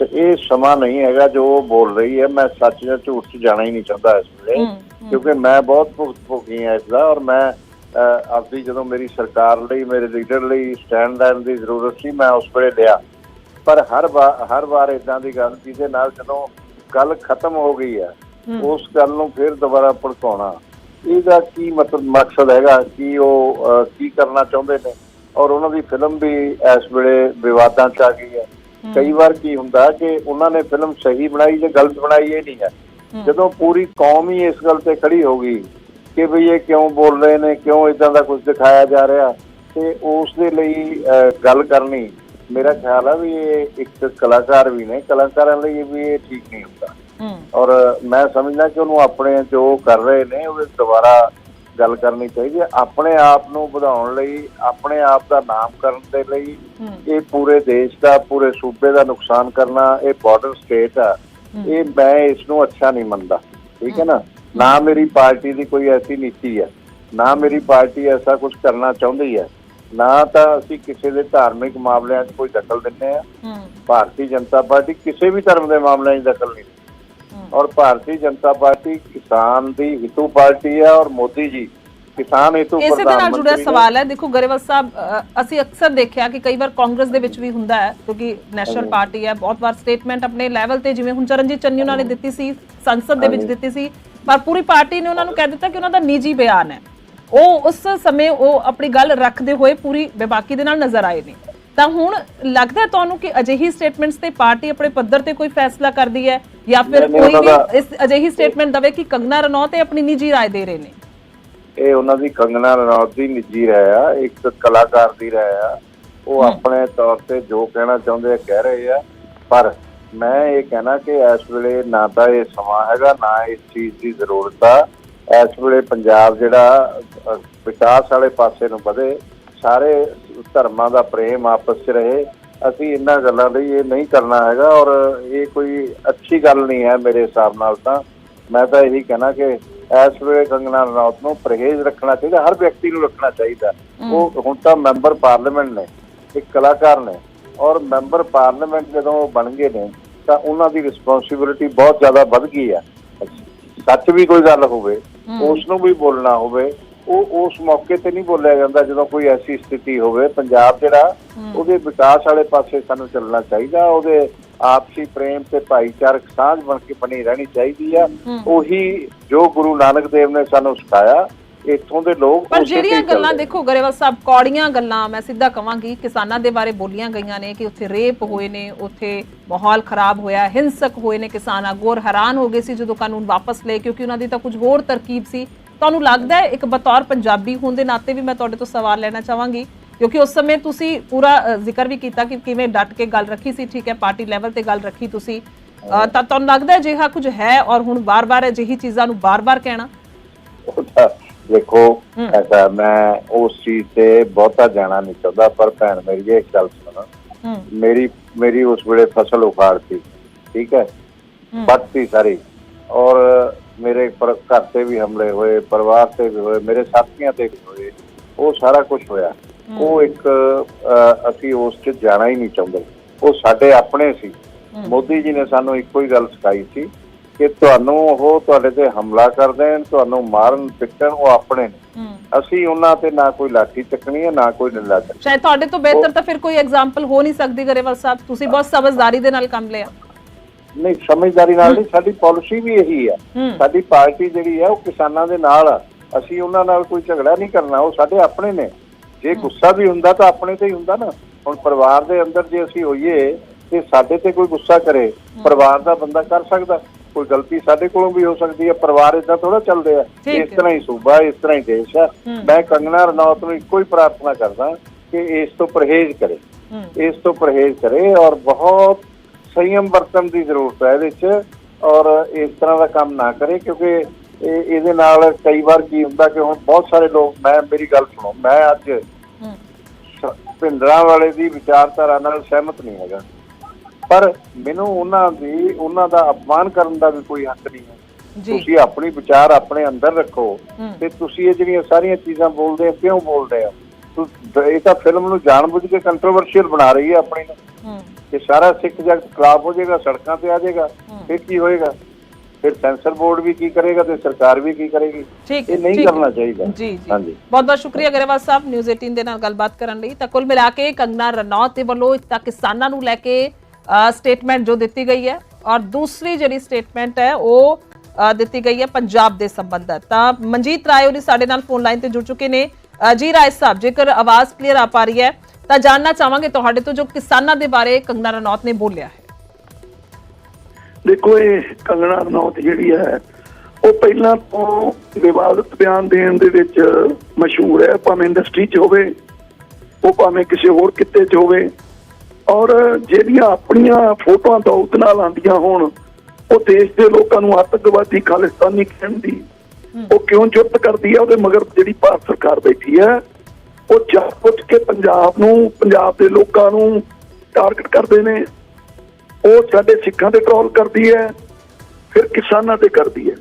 ਇਹ ਸਮਾਂ ਨਹੀਂ ਹੈਗਾ ਜੋ ਉਹ ਬੋਲ ਰਹੀ ਹੈ। ਮੈਂ ਸੱਚ ਜਾਂ ਝੂਠ 'ਚ ਜਾਣਾ ਹੀ ਨਹੀਂ ਚਾਹੁੰਦਾ ਇਸ ਵੇਲੇ ਕਿਉਂਕਿ ਮੈਂ ਬਹੁਤ ਭੁਗਤ ਭੁਗੀ ਹਾਂ ਇਸ ਦਾ ਔਰ ਮੈਂ ਆਪਦੀ ਜਦੋਂ ਮੇਰੀ ਸਰਕਾਰ ਲਈ ਮੇਰੇ ਲੀਡਰ ਲਈ ਸਟੈਂਡ ਲੈਣ ਦੀ ਜ਼ਰੂਰਤ ਸੀ ਮੈਂ ਉਸ ਵੇਲੇ ਲਿਆ। ਪਰ ਹਰ ਵਾਰ ਹਰ ਵਾਰ ਇਦਾਂ ਦੀ ਗੱਲ ਜਿਹਦੇ ਨਾਲ ਜਦੋਂ ਗੱਲ ਖਤਮ ਹੋ ਗਈ ਹੈ ਉਸ ਗੱਲ ਨੂੰ ਫਿਰ ਦੁਬਾਰਾ ਭੜਕਾਉਣਾ ਇਹਦਾ ਕੀ ਮਤਲਬ ਮਕਸਦ ਹੈਗਾ? ਕਿ ਉਹ ਕੀ ਕਰਨਾ ਚਾਹੁੰਦੇ ਨੇ? ਔਰ ਉਹਨਾਂ ਦੀ ਫਿਲਮ ਵੀ ਇਸ ਵੇਲੇ ਵਿਵਾਦਾਂ 'ਚ ਆ ਗਈ ਹੈ। ਕਈ ਵਾਰ ਕੀ ਹੁੰਦਾ ਕਿ ਉਹਨਾਂ ਨੇ ਫਿਲਮ ਸਹੀ ਬਣਾਈ ਜਾਂ ਗਲਤ ਬਣਾਈ ਇਹ ਨਹੀਂ ਹੈ। ਜਦੋਂ ਪੂਰੀ ਕੌਮ ਹੀ ਇਸ ਗੱਲ ਤੇ ਖੜੀ ਹੋ ਗਈ ਕਿ ਭਈ ਇਹ ਕਿਉਂ ਬੋਲ ਰਹੇ ਨੇ ਕਿਉਂ ਇਦਾਂ ਦਾ ਕੁਝ ਦਿਖਾਇਆ ਜਾ ਰਿਹਾ ਤੇ ਉਸ ਦੇ ਲਈ ਗੱਲ ਕਰਨੀ ਮੇਰਾ ਖਿਆਲ ਹੈ ਵੀ ਇਹ ਇੱਕ ਕਲਾਕਾਰ ਵੀ ਨੇ ਕਲਾਕਾਰਾਂ ਲਈ ਵੀ ਇਹ ਠੀਕ ਨਹੀਂ ਹੁੰਦਾ। ਔਰ ਮੈਂ ਸਮਝਦਾ ਕਿ ਉਹਨੂੰ ਆਪਣੇ ਜੋ ਕਰ ਰਹੇ ਨੇ ਉਹ ਦੁਬਾਰਾ ਗੱਲ ਕਰਨੀ ਚਾਹੀਦੀ ਹੈ। ਆਪਣੇ ਆਪ ਨੂੰ ਵਧਾਉਣ ਲਈ ਆਪਣੇ ਆਪ ਦਾ ਨਾਮ ਕਰਨ ਦੇ ਲਈ ਇਹ ਪੂਰੇ ਦੇਸ਼ ਦਾ ਪੂਰੇ ਸੂਬੇ ਦਾ ਨੁਕਸਾਨ ਕਰਨਾ ਇਹ ਬਾਰਡਰ ਸਟੇਟ ਆ ਇਹ ਮੈਂ ਇਸ ਨੂੰ ਅੱਛਾ ਨਹੀਂ ਮੰਨਦਾ। ਠੀਕ ਹੈ ਨਾ? ਨਾ ਮੇਰੀ ਪਾਰਟੀ ਦੀ ਕੋਈ ਐਸੀ ਨੀਤੀ ਹੈ ਨਾ ਮੇਰੀ ਪਾਰਟੀ ਐਸਾ ਕੁਝ ਕਰਨਾ ਚਾਹੁੰਦੀ ਹੈ ਨਾ ਤਾਂ ਅਸੀਂ ਕਿਸੇ ਦੇ ਧਾਰਮਿਕ ਮਾਮਲਿਆਂ 'ਚ ਕੋਈ ਦਖਲ ਦਿੰਦੇ ਆ ਭਾਰਤੀ ਜਨਤਾ ਪਾਰਟੀ ਕਿਸੇ ਵੀ ਧਰਮ ਦੇ ਮਾਮਲਿਆਂ 'ਚ ਦਖਲ ਨਹੀਂ ਔਰ ਭਾਰਤੀ ਜਨਤਾ ਪਾਰਟੀ ਕਿਸਾਨ ਦੀ ਹਿੱਤੂ ਪਾਰਟੀ ਹੈ ਔਰ ਮੋਦੀ ਜੀ ਕਿਸਾਨ ਹਿੱਤੂ ਇਸੇ ਦੇ ਨਾਲ ਜੁੜਿਆ। ਸਵਾਲ ਹੈ। ਦੇਖੋ ਗਰੇਵਾਲ ਸਾਹਿਬ ਅਸੀਂ ਅਕਸਰ ਦੇਖਿਆ ਕਿ ਕਈ ਵਾਰ ਕਾਂਗਰਸ ਦੇ ਵਿੱਚ ਵੀ ਹੁੰਦਾ ਹੈ ਕਿਉਂਕਿ ਨੈਸ਼ਨਲ ਪਾਰਟੀ ਹੈ। ਬਹੁਤ ਵਾਰ ਸਟੇਟਮੈਂਟ ਆਪਣੇ ਲੈਵਲ ਤੇ ਜਿਵੇਂ ਹੁਣ ਚਰਨਜੀਤ ਚੰਨੀ ਉਹਨਾਂ ਨੇ ਦਿੱਤੀ ਸੀ ਸੰਸਦ ਦੇ ਵਿੱਚ ਦਿੱਤੀ ਸੀ ਪਰ ਪੂਰੀ ਪਾਰਟੀ ਨੇ ਉਹਨਾਂ ਨੂੰ ਕਹਿ ਦਿੱਤਾ ਕਿ ਉਹਨਾਂ ਦਾ ਨਿੱਜੀ ਬਿਆਨ ਹੈ। ਉਹ ਉਸ ਸਮੇਂ ਉਹ ਆਪਣੀ ਗੱਲ ਰੱਖਦੇ ਹੋਏ ਪੂਰੀ ਬੇਬਾਕੀ ਦੇ ਨਾਲ ਨਜ਼ਰ ਆਏ ਨੇ। ਤਾਂ ਹੁਣ ਲੱਗਦਾ ਤੁਹਾਨੂੰ ਕਿ ਅਜਿਹੀ ਸਟੇਟਮੈਂਟਸ ਤੇ ਪਾਰਟੀ ਆਪਣੇ ਪੱਧਰ ਤੇ ਕੋਈ ਫੈਸਲਾ ਕਰਦੀ ਹੈ? ਜਾਂ ਫਿਰ ਨਹੀਂ, ਨਹੀਂ, ਕੋਈ ਉਹਨਾਂ ਦਾ- ਵੀ ਇਸ ਅਜਿਹੀ ਸਟੇਟਮੈਂਟ ਦਵੇ ਕਿ ਕੰਗਨਾ ਰਣੌਤ ਇਹ ਆਪਣੀ ਨਿੱਜੀ رائے ਦੇ ਰਹੇ ਨੇ ਇਹ ਉਹਨਾਂ ਦੀ ਕੰਗਨਾ ਰਣੌਤ ਦੀ ਨਿੱਜੀ ਰਾਏ ਆ ਇੱਕ ਕਲਾਕਾਰ ਦੀ ਰਾਏ ਆ ਉਹ ਆਪਣੇ ਤੌਰ ਤੇ ਜੋ ਕਹਿਣਾ ਚਾਹੁੰਦੇ ਆ ਕਹਿ ਰਹੇ ਆ ਪਰ ਮੈਂ ਇਹ ਕਹਿਣਾ ਕਿ ਇਸ ਵੇਲੇ ਨਾ ਤਾਂ ਇਹ ਸਮਾਂ ਹੈਗਾ ਨਾ ਇਸ ਚੀਜ਼ ਦੀ ਜ਼ਰੂਰਤ ਆ ਇਸ ਵੇਲੇ ਪੰਜਾਬ ਜਿਹੜਾ ਅ, ਵਿਕਾਸ ਵਾਲੇ ਪਾਸੇ ਨੂੰ ਵਧੇ ਸਾਰੇ ਧਰਮਾਂ ਦਾ ਪ੍ਰੇਮ ਆਪਸ 'ਚ ਰਹੇ ਅਸੀਂ ਇਹਨਾਂ ਗੱਲਾਂ ਲਈ ਇਹ ਨਹੀਂ ਕਰਨਾ ਹੈਗਾ ਔਰ ਇਹ ਕੋਈ ਅੱਛੀ ਗੱਲ ਨਹੀਂ ਹੈ ਮੇਰੇ ਹਿਸਾਬ ਨਾਲ ਤਾਂ। ਮੈਂ ਤਾਂ ਇਹੀ ਕਹਿਣਾ ਕਿ ਇਸ ਵੇਲੇ ਕੰਗਨਾ ਰਣੌਤ ਨੂੰ ਪਰਹੇਜ਼ ਰੱਖਣਾ ਚਾਹੀਦਾ ਹਰ ਵਿਅਕਤੀ ਨੂੰ ਰੱਖਣਾ ਚਾਹੀਦਾ। ਉਹ ਹੁਣ ਤਾਂ ਮੈਂਬਰ ਪਾਰਲੀਮੈਂਟ ਨੇ ਇੱਕ ਕਲਾਕਾਰ ਨੇ ਔਰ ਮੈਂਬਰ ਪਾਰਲੀਮੈਂਟ ਜਦੋਂ ਉਹ ਬਣ ਗਏ ਨੇ ਤਾਂ ਉਹਨਾਂ ਦੀ ਰਿਸਪੌਂਸਿਬਿਲਿਟੀ ਬਹੁਤ ਜ਼ਿਆਦਾ ਵੱਧ ਗਈ ਹੈ। ਸੱਚ ਵੀ ਕੋਈ ਗੱਲ ਹੋਵੇ ਉਸ ਨੂੰ ਵੀ ਬੋਲਣਾ ਹੋਵੇ ਉਹ ਉਸ ਮੌਕੇ ਤੇ ਨਹੀਂ ਬੋਲਿਆ ਜਾਂਦਾ ਜਦੋਂ ਕੋਈ ਐਸੀ ਸਥਿਤੀ ਹੋਵੇ। ਪੰਜਾਬ ਜਿਹੜਾ ਉਹਦੇ ਵਿਕਾਸ ਵਾਲੇ ਪਾਸੇ ਸਾਨੂੰ ਚੱਲਣਾ ਚਾਹੀਦਾ। ਉਹਦੇ ਆਪਸੀ ਪ੍ਰੇਮ ਤੇ ਭਾਈਚਾਰਕ ਸਾਂਝ ਬਣ ਕੇ ਬਣੀ ਰਹਿਣੀ ਚਾਹੀਦੀ ਆ। ਉਹੀ ਜੋ ਗੁਰੂ ਨਾਨਕ ਦੇਵ ਨੇ ਸਾਨੂੰ ਸਿਖਾਇਆ ਇੱਥੋਂ ਦੇ ਲੋਕ ਪਰ ਜਿਹੜੀਆਂ ਗੱਲਾਂ। ਦੇਖੋ ਗਰੇਵਾਲ ਸਾਹਿਬ ਕੌੜੀਆਂ ਗੱਲਾਂ ਮੈਂ ਸਿੱਧਾ ਕਵਾਂਗੀ ਕਿਸਾਨਾਂ ਦੇ ਬਾਰੇ ਬੋਲੀਆਂ ਗਈਆਂ ਨੇ ਕਿ ਉੱਥੇ ਰੇਪ ਹੋਏ ਨੇ ਉੱਥੇ ਮਾਹੌਲ ਖਰਾਬ ਹੋਇਆ ਹਿੰਸਕ ਹੋਏ ਨੇ ਕਿਸਾਨ ਆਗੂਰ ਹੈਰਾਨ ਹੋ ਗਏ ਸੀ ਜਦੋਂ ਕਾਨੂੰਨ ਵਾਪਸ ਲਏ ਕਿਉਂਕਿ ਉਹਨਾਂ ਦੀ ਤਾਂ ਕੁਝ ਹੋਰ ਤਰਕੀਬ ਸੀ। ਤੁਹਾਨੂੰ ਲੱਗਦਾ ਹੈ ਇੱਕ ਬਤੌਰ ਪੰਜਾਬੀ ਹੋਣ ਦੇ ਨਾਤੇ ਵੀ ਮੈਂ ਤੁਹਾਡੇ ਤੋਂ ਸਵਾਲ ਲੈਣਾ ਚਾਹਾਂਗੀ? ਕਿਉਂਕਿ ਉਸ ਸਮੇਂ ਤੁਸੀਂ ਪੂਰਾ ਜ਼ਿਕਰ ਵੀ ਕੀਤਾ ਕਿ ਕਿਵੇਂ ਡਟ ਕੇ ਗੱਲ ਰੱਖੀ ਸੀ ਠੀਕ ਹੈ ਪਾਰਟੀ ਲੈਵਲ ਤੇ ਗੱਲ ਰੱਖੀ ਤੁਸੀਂ। ਤਾਂ ਤੁਹਾਨੂੰ ਲੱਗਦਾ ਹੈ ਅਜਿਹਾ ਕੁਝ ਹੈ ਔਰ ਹੁਣ ਬਾਰ-ਬਾਰ ਅਜਿਹੀ ਚੀਜ਼ਾਂ ਨੂੰ ਬਾਰ-ਬਾਰ ਕਹਿਣਾ? ਦੇਖੋ ਐਸਾ ਮੈਂ ਉਸ ਚੀਜ਼ ਤੇ ਬਹੁਤਾ ਜਾਣਾ ਨਹੀਂ ਚਾਹੁੰਦਾ ਪਰ ਭੈਣ ਮੇਰੀ ਇਹ ਗੱਲ ਸੁਣ। ਮੇਰੀ ਮੇਰੀ ਉਸ ਵੇਲੇ ਫਸਲ ਉਖਾੜਤੀ ਠੀਕ ਹੈ ਬੱਤੀ ਸਾਰੀ। ਔਰ ਮੇਰੇ ਪਰ ਘਰ ਤੇ ਵੀ ਹਮਲੇ ਹੋਏ ਪਰਿਵਾਰ ਤੇ ਵੀ ਹੋਏ ਮੇਰੇ ਸਾਥੀਆਂ ਤੇ ਵੀ ਹੋਏ ਉਹ ਸਾਰਾ ਕੁਝ ਹੋਇਆ। ਉਹ ਇੱਕ ਅਸੀਂ ਉਸ 'ਚ ਜਾਣਾ ਹੀ ਨਹੀਂ ਚਾਹੁੰਦੇ। ਉਹ ਸਾਡੇ ਆਪਣੇ ਸੀ। ਮੋਦੀ ਜੀ ਨੇ ਸਾਨੂੰ ਇੱਕੋ ਹੀ ਗੱਲ ਸਿਖਾਈ ਸੀ ਕਿ ਤੁਹਾਨੂੰ ਉਹ ਤੁਹਾਡੇ ਤੇ ਹਮਲਾ ਕਰ ਦੇਣ ਤੁਹਾਨੂੰ ਮਾਰਨ ਪਿੱਟਣ ਉਹ ਆਪਣੇ ਨੇ। ਅਸੀਂ ਉਹਨਾਂ ਤੇ ਨਾ ਕੋਈ ਲਾਠੀ ਚੱਕਣੀ ਹੈ ਨਾ ਕੋਈ ਡੰਡਾ ਚੱਕਣਾ। ਸ਼ਾਇਦ ਤੁਹਾਡੇ ਤੋਂ ਬਿਹਤਰ ਤਾਂ ਫਿਰ ਕੋਈ ਐਗਜ਼ਾਮਪਲ ਹੋ ਨਹੀਂ ਸਕਦੀ ਗਰੇਵਾਲ ਸਾਹਿਬ। ਤੁਸੀਂ ਬਹੁਤ ਸਮਝਦਾਰੀ ਦੇ ਨਾਲ ਕੰਮ ਲਿਆ। ਨਹੀਂ ਸਮਝਦਾਰੀ ਨਾਲ ਨਹੀਂ ਸਾਡੀ ਪਾਲਿਸੀ ਵੀ ਇਹੀ ਹੈ। ਹੂੰ। ਸਾਡੀ ਪਾਰਟੀ ਜਿਹੜੀ ਹੈ ਉਹ ਕਿਸਾਨਾਂ ਦੇ ਨਾਲ ਆ। ਅਸੀਂ ਉਹਨਾਂ ਨਾਲ ਕੋਈ ਝਗੜਾ ਨਹੀਂ ਕਰਨਾ ਉਹ ਸਾਡੇ ਆਪਣੇ ਨੇ। ਜੇ ਗੁੱਸਾ ਵੀ ਹੁੰਦਾ ਤਾਂ ਆਪਣੇ ਤੇ ਹੀ ਹੁੰਦਾ ਨਾ। ਹੁਣ ਪਰਿਵਾਰ ਦੇ ਅੰਦਰ ਜੇ ਅਸੀਂ ਹੋਈਏ ਤੇ ਸਾਡੇ ਤੇ ਕੋਈ ਗੁੱਸਾ ਕਰੇ ਪਰਿਵਾਰ ਦਾ ਬੰਦਾ ਕਰ ਸਕਦਾ। ਕੋਈ ਗਲਤੀ ਸਾਡੇ ਕੋਲੋਂ ਵੀ ਹੋ ਸਕਦੀ ਹੈ ਪਰਿਵਾਰ ਇਦਾਂ ਥੋੜਾ ਚੱਲਦੇ ਆ। ਇਸ। ਤਰ੍ਹਾਂ ਹੀ ਸੂਬਾ ਇਸ ਤਰ੍ਹਾਂ ਹੀ ਦੇਸ਼ ਆ। ਮੈਂ ਕੰਗਨਾ ਰਣੌਤ ਨੂੰ ਇੱਕੋ ਹੀ ਪ੍ਰਾਰਥਨਾ ਕਰਦਾ ਕਿ ਇਸ ਤੋਂ ਪਰਹੇਜ਼ ਕਰੇ। ਇਸ ਤੋਂ ਪਰਹੇਜ਼ ਕਰੇ ਔਰ ਬਹੁਤ ਸੰਯਮ ਵਰਤਨ ਦੀ ਜ਼ਰੂਰਤ ਹੈ ਇਹਦੇ 'ਚ ਔਰ ਇਸ ਤਰ੍ਹਾਂ ਦਾ ਕੰਮ ਨਾ ਕਰੇ ਕਿਉਂਕਿ ਇਹ ਇਹਦੇ ਨਾਲ ਕਈ ਵਾਰ ਕੀ ਹੁੰਦਾ ਕਿ ਹੁਣ ਬਹੁਤ ਸਾਰੇ ਲੋਕ ਮੈਂ ਮੇਰੀ ਗੱਲ ਸੁਣੋ ਮੈਂ ਅੱਜ ਭਿੰਡਰਾਂ ਵਾਲੇ ਦੀ ਵਿਚਾਰਧਾਰਾ ਨਾਲ ਸਹਿਮਤ ਨਹੀਂ ਹੈਗਾ। ਪਰ ਮੈਨੂੰ ਉਹਨਾਂ ਦੀ ਉਹਨਾਂ ਦਾ ਅਪਮਾਨ ਕਰਨ ਦਾ ਵੀ ਕੋਈ ਹੱਕ ਨਹੀਂ ਹੈ। ਤੁਸੀਂ ਆਪਣੀ ਵਿਚਾਰ ਆਪਣੇ ਅੰਦਰ ਰੱਖੋ। ਤੇ ਤੁਸੀਂ ਇਹ ਜਿਹੜੀਆਂ ਸਾਰੀਆਂ ਚੀਜ਼ਾਂ ਬੋਲਦੇ ਹੋ ਕਿਉਂ ਬੋਲਦੇ ਤੁ- ਇਹ ਤਾਂ ਫਿਲਮ ਨੂੰ ਜਾਣਬੁੱਝ ਕੇ ਕੰਟਰੋਵਰਸ਼ੀਅਲ ਬਣਾ ਰਹੀ ਹੈ ਆਪਣੀ ਨੂੰ। ਕਿ ਸਾਰਾ ਸਿੱਖ ਜਗਤ ਖਿਲਾਫ ਹੋ ਜਾਏਗਾ ਸੜਕਾਂ ਤੇ ਆ ਜਾਏਗਾ ਫਿਰ ਕੀ ਹੋਏਗਾ? ਫਿਰ ਸੈਂਸਰ ਬੋਰਡ ਵੀ ਕੀ ਕਰੇਗਾ ਤੇ ਸਰਕਾਰ ਵੀ ਕੀ ਕਰੇਗੀ? ਇਹ ਨਹੀਂ। ਕਰਨਾ ਚਾਹੀਦਾ। ਜੀ ਜੀ। ਹਾਂਜੀ। ਬਹੁਤ ਬਹੁਤ ਸ਼ੁਕਰੀਆ ਗਰੇਵਾਲ ਸਾਹਿਬ ਨਿਊਜ਼ 18 ਦੇ ਨਾਲ ਗੱਲਬਾਤ ਕਰਨ ਲਈ। ਤਾਂ ਕੁੱਲ ਮਿਲਾ ਕੇ ਕੰਗਨਾ ਰਣੌਤ ਦੇ ਵੱਲੋਂ ਤਾਂ ਕਿਸਾਨਾਂ ਨੂੰ ਲੈ ਕੇ ਸਟੇਟਮੈਂਟ ਜੋ ਦਿੱਤੀ ਗਈ ਹੈ। ਔਰ ਦੂਸਰੀ ਜਿਹੜੀ ਸਟੇਟਮੈਂਟ ਹੈ ਉਹ ਦਿੱਤੀ ਗਈ ਹੈ ਪੰਜਾਬ ਦੇ ਸੰਬੰਧਤ। ਤਾਂ ਮਨਜੀਤ ਰਾਏ ਉਹਨੇ ਸਾਡੇ ਨਾਲ ਫੋਨ ਲਾਈਨ ਤੇ ਜੁੜ ਚੁੱਕੇ ਨੇ। ਜੀ ਰਾਏ ਸਾਹਿਬ ਜੇਕਰ ਆਵਾਜ਼ ਕਲੀਅਰ ਆ ਪਾ ਰਹੀ ਹੈ ਤਾਂ ਜਾਨਣਾ ਚਾਹਾਂਗੇ ਤੁਹਾਡੇ ਤੋਂ ਜੋ ਕਿਸਾਨਾਂ ਦੇ ਬਾਰੇ ਕੰਗਨਾ ਰਣੌਤ ਨੇ ਬੋਲਿਆ ਹੈ। ਦੇਖੋ, ਇਹ ਕੰਗਣਾ ਰਣੌਤ ਜਿਹੜੀ ਹੈ, ਉਹ ਪਹਿਲਾਂ ਤੋਂ ਵਿਵਾਦਤ ਬਿਆਨ ਦੇਣ ਦੇ ਵਿੱਚ ਮਸ਼ਹੂਰ ਹੈ, ਭਾਵੇਂ ਇੰਡਸਟਰੀ 'ਚ ਹੋਵੇ, ਉਹ ਭਾਵੇਂ ਕਿਸੇ ਹੋਰ ਕਿੱਤੇ 'ਚ ਹੋਵੇ। ਔਰ ਜਿਹੜੀਆਂ ਆਪਣੀਆਂ ਫੋਟੋਆਂ ਦੌਲਤ ਨਾਲ ਆਉਂਦੀਆਂ ਹੋਣ, ਉਹ ਦੇਸ਼ ਦੇ ਲੋਕਾਂ ਨੂੰ ਆਤੰਕਵਾਦੀ ਖਾਲਿਸਤਾਨੀ ਕਹਿਣ ਦੀ, ਉਹ ਕਿਉਂ ਜੁਰਤ ਕਰਦੀ ਹੈ? ਉਹਦੇ ਮਗਰ ਜਿਹੜੀ ਭਾਰਤ ਸਰਕਾਰ ਬੈਠੀ ਹੈ ਉਹ ਬੁੱਝ ਕੇ ਪੰਜਾਬ ਨੂੰ ਪੰਜਾਬ ਦੇ ਲੋਕਾਂ ਨੂੰ ਟਾਰਗੇਟ ਕਰਦੇ ਨੇ। ਉਹ ਸਾਡੇ ਸਿੱਖਾਂ ਤੇ ਟਰੋਲ ਕਰਦੀ ਹੈ ਫਿਰ ਕਿਸਾਨਾਂ ਤੇ ਕਰਦੀ ਹੈ।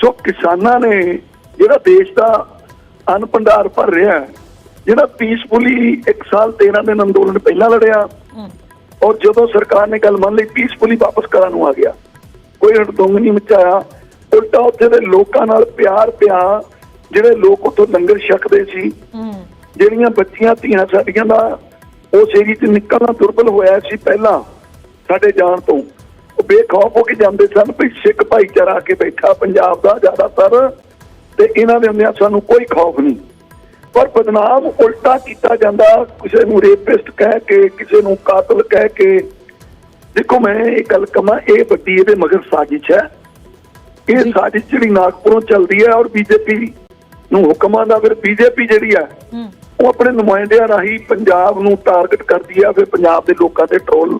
ਸੋ ਕਿਸਾਨਾਂ ਨੇ ਜਿਹੜਾ ਦੇਸ਼ ਦਾ ਅਨ ਭੰਡਾਰ ਭਰ ਰਿਹਾ ਜਿਹੜਾ ਪੀਸਫੁਲੀ ਇੱਕ ਸਾਲ 13 ਦਿਨ ਅੰਦੋਲਨ ਪਹਿਲਾਂ ਲੜਿਆ ਔਰ ਜਦੋਂ ਸਰਕਾਰ ਨੇ ਗੱਲ ਮੰਨ ਲਈ ਪੀਸਫੁਲੀ ਵਾਪਸ ਕਰਾਂ ਨੂੰ ਆ ਗਿਆ। ਕੋਈ ਹੜਦੰਗ ਨਹੀਂ ਮਚਾਇਆ। ਉਲਟਾ ਉੱਥੇ ਦੇ ਲੋਕਾਂ ਨਾਲ ਪਿਆਰ ਪਿਆ ਜਿਹੜੇ ਲੋਕ ਉੱਥੋਂ ਲੰਗਰ ਛਕਦੇ ਸੀ। ਜਿਹੜੀਆਂ ਬੱਚੀਆਂ ਧੀਆਂ ਸਾਡੀਆਂ ਦਾ ਉਸ ਏਰੀ ਚ ਨਿਕਲਣਾ ਦੁਰਬਲ ਹੋਇਆ ਸੀ ਪਹਿਲਾਂ ਸਾਡੇ ਜਾਣ ਤੋਂ। ਉਹ ਬੇਖੌਫ ਹੋ ਕੇ ਜਾਂਦੇ ਸਨ ਵੀ ਸਿੱਖ ਭਾਈਚਾਰਾ ਆ ਕੇ ਬੈਠਾ ਪੰਜਾਬ ਦਾ ਜ਼ਿਆਦਾਤਰ ਤੇ ਇਹਨਾਂ ਦੇ ਹੁੰਦਿਆਂ ਸਾਨੂੰ ਕੋਈ ਖੌਫ ਨਹੀਂ। ਪਰ ਬਦਨਾਮ ਉਲਟਾ ਕੀਤਾ ਜਾਂਦਾ ਕਿਸੇ ਨੂੰ ਰੇਪਿਸਟ ਕਹਿ ਕੇ ਕਿਸੇ ਨੂੰ ਕਾਤਲ ਕਹਿ ਕੇ। ਦੇਖੋ ਮੈਂ ਇਹ ਗੱਲ ਕਮਾ ਇਹ ਵੱਡੀ ਇਹਦੇ ਮਗਰ ਸਾਜ਼ਿਸ਼ ਹੈ। ਇਹ ਸਾਜ਼ਿਸ਼ ਜਿਹੜੀ ਨਾਗਪੁਰੋਂ ਚੱਲਦੀ ਹੈ ਔਰ ਬੀਜੇਪੀ ਨੂੰ ਹੁਕਮਾਂ ਦਾ ਫਿਰ ਬੀਜੇਪੀ ਜਿਹੜੀ ਹੂੰ। ਉਹ ਆਪਣੇ ਨੁਮਾਇੰਦਿਆਂ ਰਾਹੀਂ ਪੰਜਾਬ ਨੂੰ ਟਾਰਗੇਟ ਕਰਦੀ ਹੈ ਫਿਰ ਪੰਜਾਬ ਦੇ ਲੋਕਾਂ ਤੇ ਟ੍ਰੋਲ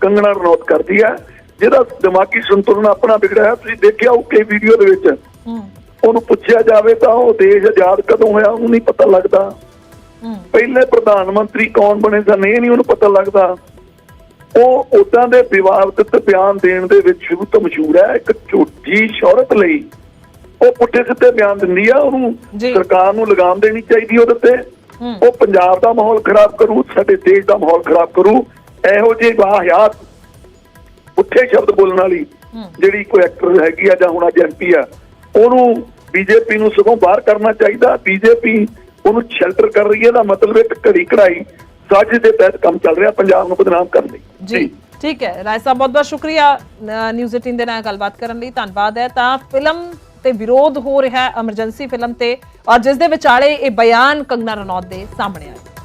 ਕੰਗਣਾ ਰਣੌਤ ਕਰਦੀ ਹੈ ਜਿਹਦਾ ਦਿਮਾਗੀ ਸੰਤੁਲਨ ਆਪਣਾ ਵਿਗੜਿਆ। ਤੁਸੀਂ ਦੇਖਿਆ ਉਹ ਕਈ ਵੀਡੀਓ ਦੇ ਵਿੱਚ ਉਹਨੂੰ ਪੁੱਛਿਆ ਜਾਵੇ ਤਾਂ ਉਹ ਦੇਸ਼ ਆਜ਼ਾਦ ਕਦੋਂ ਹੋਇਆ ਉਹਨੂੰ ਨਹੀਂ ਪਤਾ ਲੱਗਦਾ ਪਹਿਲੇ ਪ੍ਰਧਾਨ ਮੰਤਰੀ ਕੌਣ ਬਣੇ ਸਨ ਇਹ ਨਹੀਂ ਉਹਨੂੰ ਪਤਾ ਲੱਗਦਾ ਉਹ ਉਦਾਂ ਦੇ ਵਿਵਾਦਤ ਬਿਆਨ ਦੇਣ ਦੇ ਵਿੱਚ ਸ਼ੁਰੂ ਤੋਂ ਮਸ਼ਹੂਰ ਹੈ ਇੱਕ ਝੂਠੀ ਸ਼ੌਹਰਤ ਲਈ ਉਹ ਪੁੱਠੇ ਸਿੱਧੇ ਬਿਆਨ ਦਿੰਦੀ ਆ ਉਹਨੂੰ। ਸਰਕਾਰ ਨੂੰ ਲਗਾਮ ਦੇਣੀ ਚਾਹੀਦੀ ਉਹਦੇ ਤੇ। ਉਹ ਪੰਜਾਬ ਦਾ ਮਾਹੌਲ ਖਰਾਬ ਕਰੂ ਸਾਡੇ ਦੇਸ਼ ਦਾ ਮਾਹੌਲ ਖਰਾਬ ਕਰੂ ਇਹੋ ਜਿਹੀ ਵਾਹਿਆਤ ਪੁੱਠੇ ਸ਼ਬਦ ਬੋਲਣ ਵਾਲੀ ਜਿਹੜੀ ਕੋਈ ਐਕਟਰ ਹੈਗੀ ਆ ਜਾਂ ਹੁਣ ਅੱਜ ਐਮਪੀ ਆ ਉਹਨੂੰ ਬੀਜੇਪੀ ਨੂੰ ਸਗੋਂ ਬਾਹਰ ਕਰਨਾ ਚਾਹੀਦਾ। ਬੀਜੇਪੀ ਉਹਨੂੰ ਸ਼ੈਲਟਰ ਕਰ ਰਹੀ ਹੈ ਦਾ ਮਤਲਬ ਇੱਕ ਘੜੀ ਕਢਾਈ ਸਾਜ਼ਿਸ਼ ਦੇ ਤਹਿਤ ਕੰਮ ਚੱਲ ਰਿਹਾ ਪੰਜਾਬ ਨੂੰ ਬਦਨਾਮ ਕਰਨ ਲਈ। ਜੀ ਠੀਕ ਹੈ। ਰਾਏ ਸਾਹਿਬ ਬਹੁਤ ਬਹੁਤ ਸ਼ੁਕਰੀਆ ਨਿਊਜ਼ 18 ਦੇ ਨਾਲ ਗੱਲਬਾਤ ਕਰਨ ਲਈ। ਧੰਨਵਾਦ ਹੈ। ਤਾਂ ਫਿਲਮ ਤੇ ਵਿਰੋਧ ਹੋ ਰਿਹਾ ਐਮਰਜੈਂਸੀ ਫਿਲਮ ਤੇ ਔਰ ਜਿਸ ਦੇ ਵਿਚਾਲੇ ਇਹ ਬਿਆਨ ਕੰਗਨਾ ਰਣੌਤ ਦੇ ਸਾਹਮਣੇ ਆਇਆ।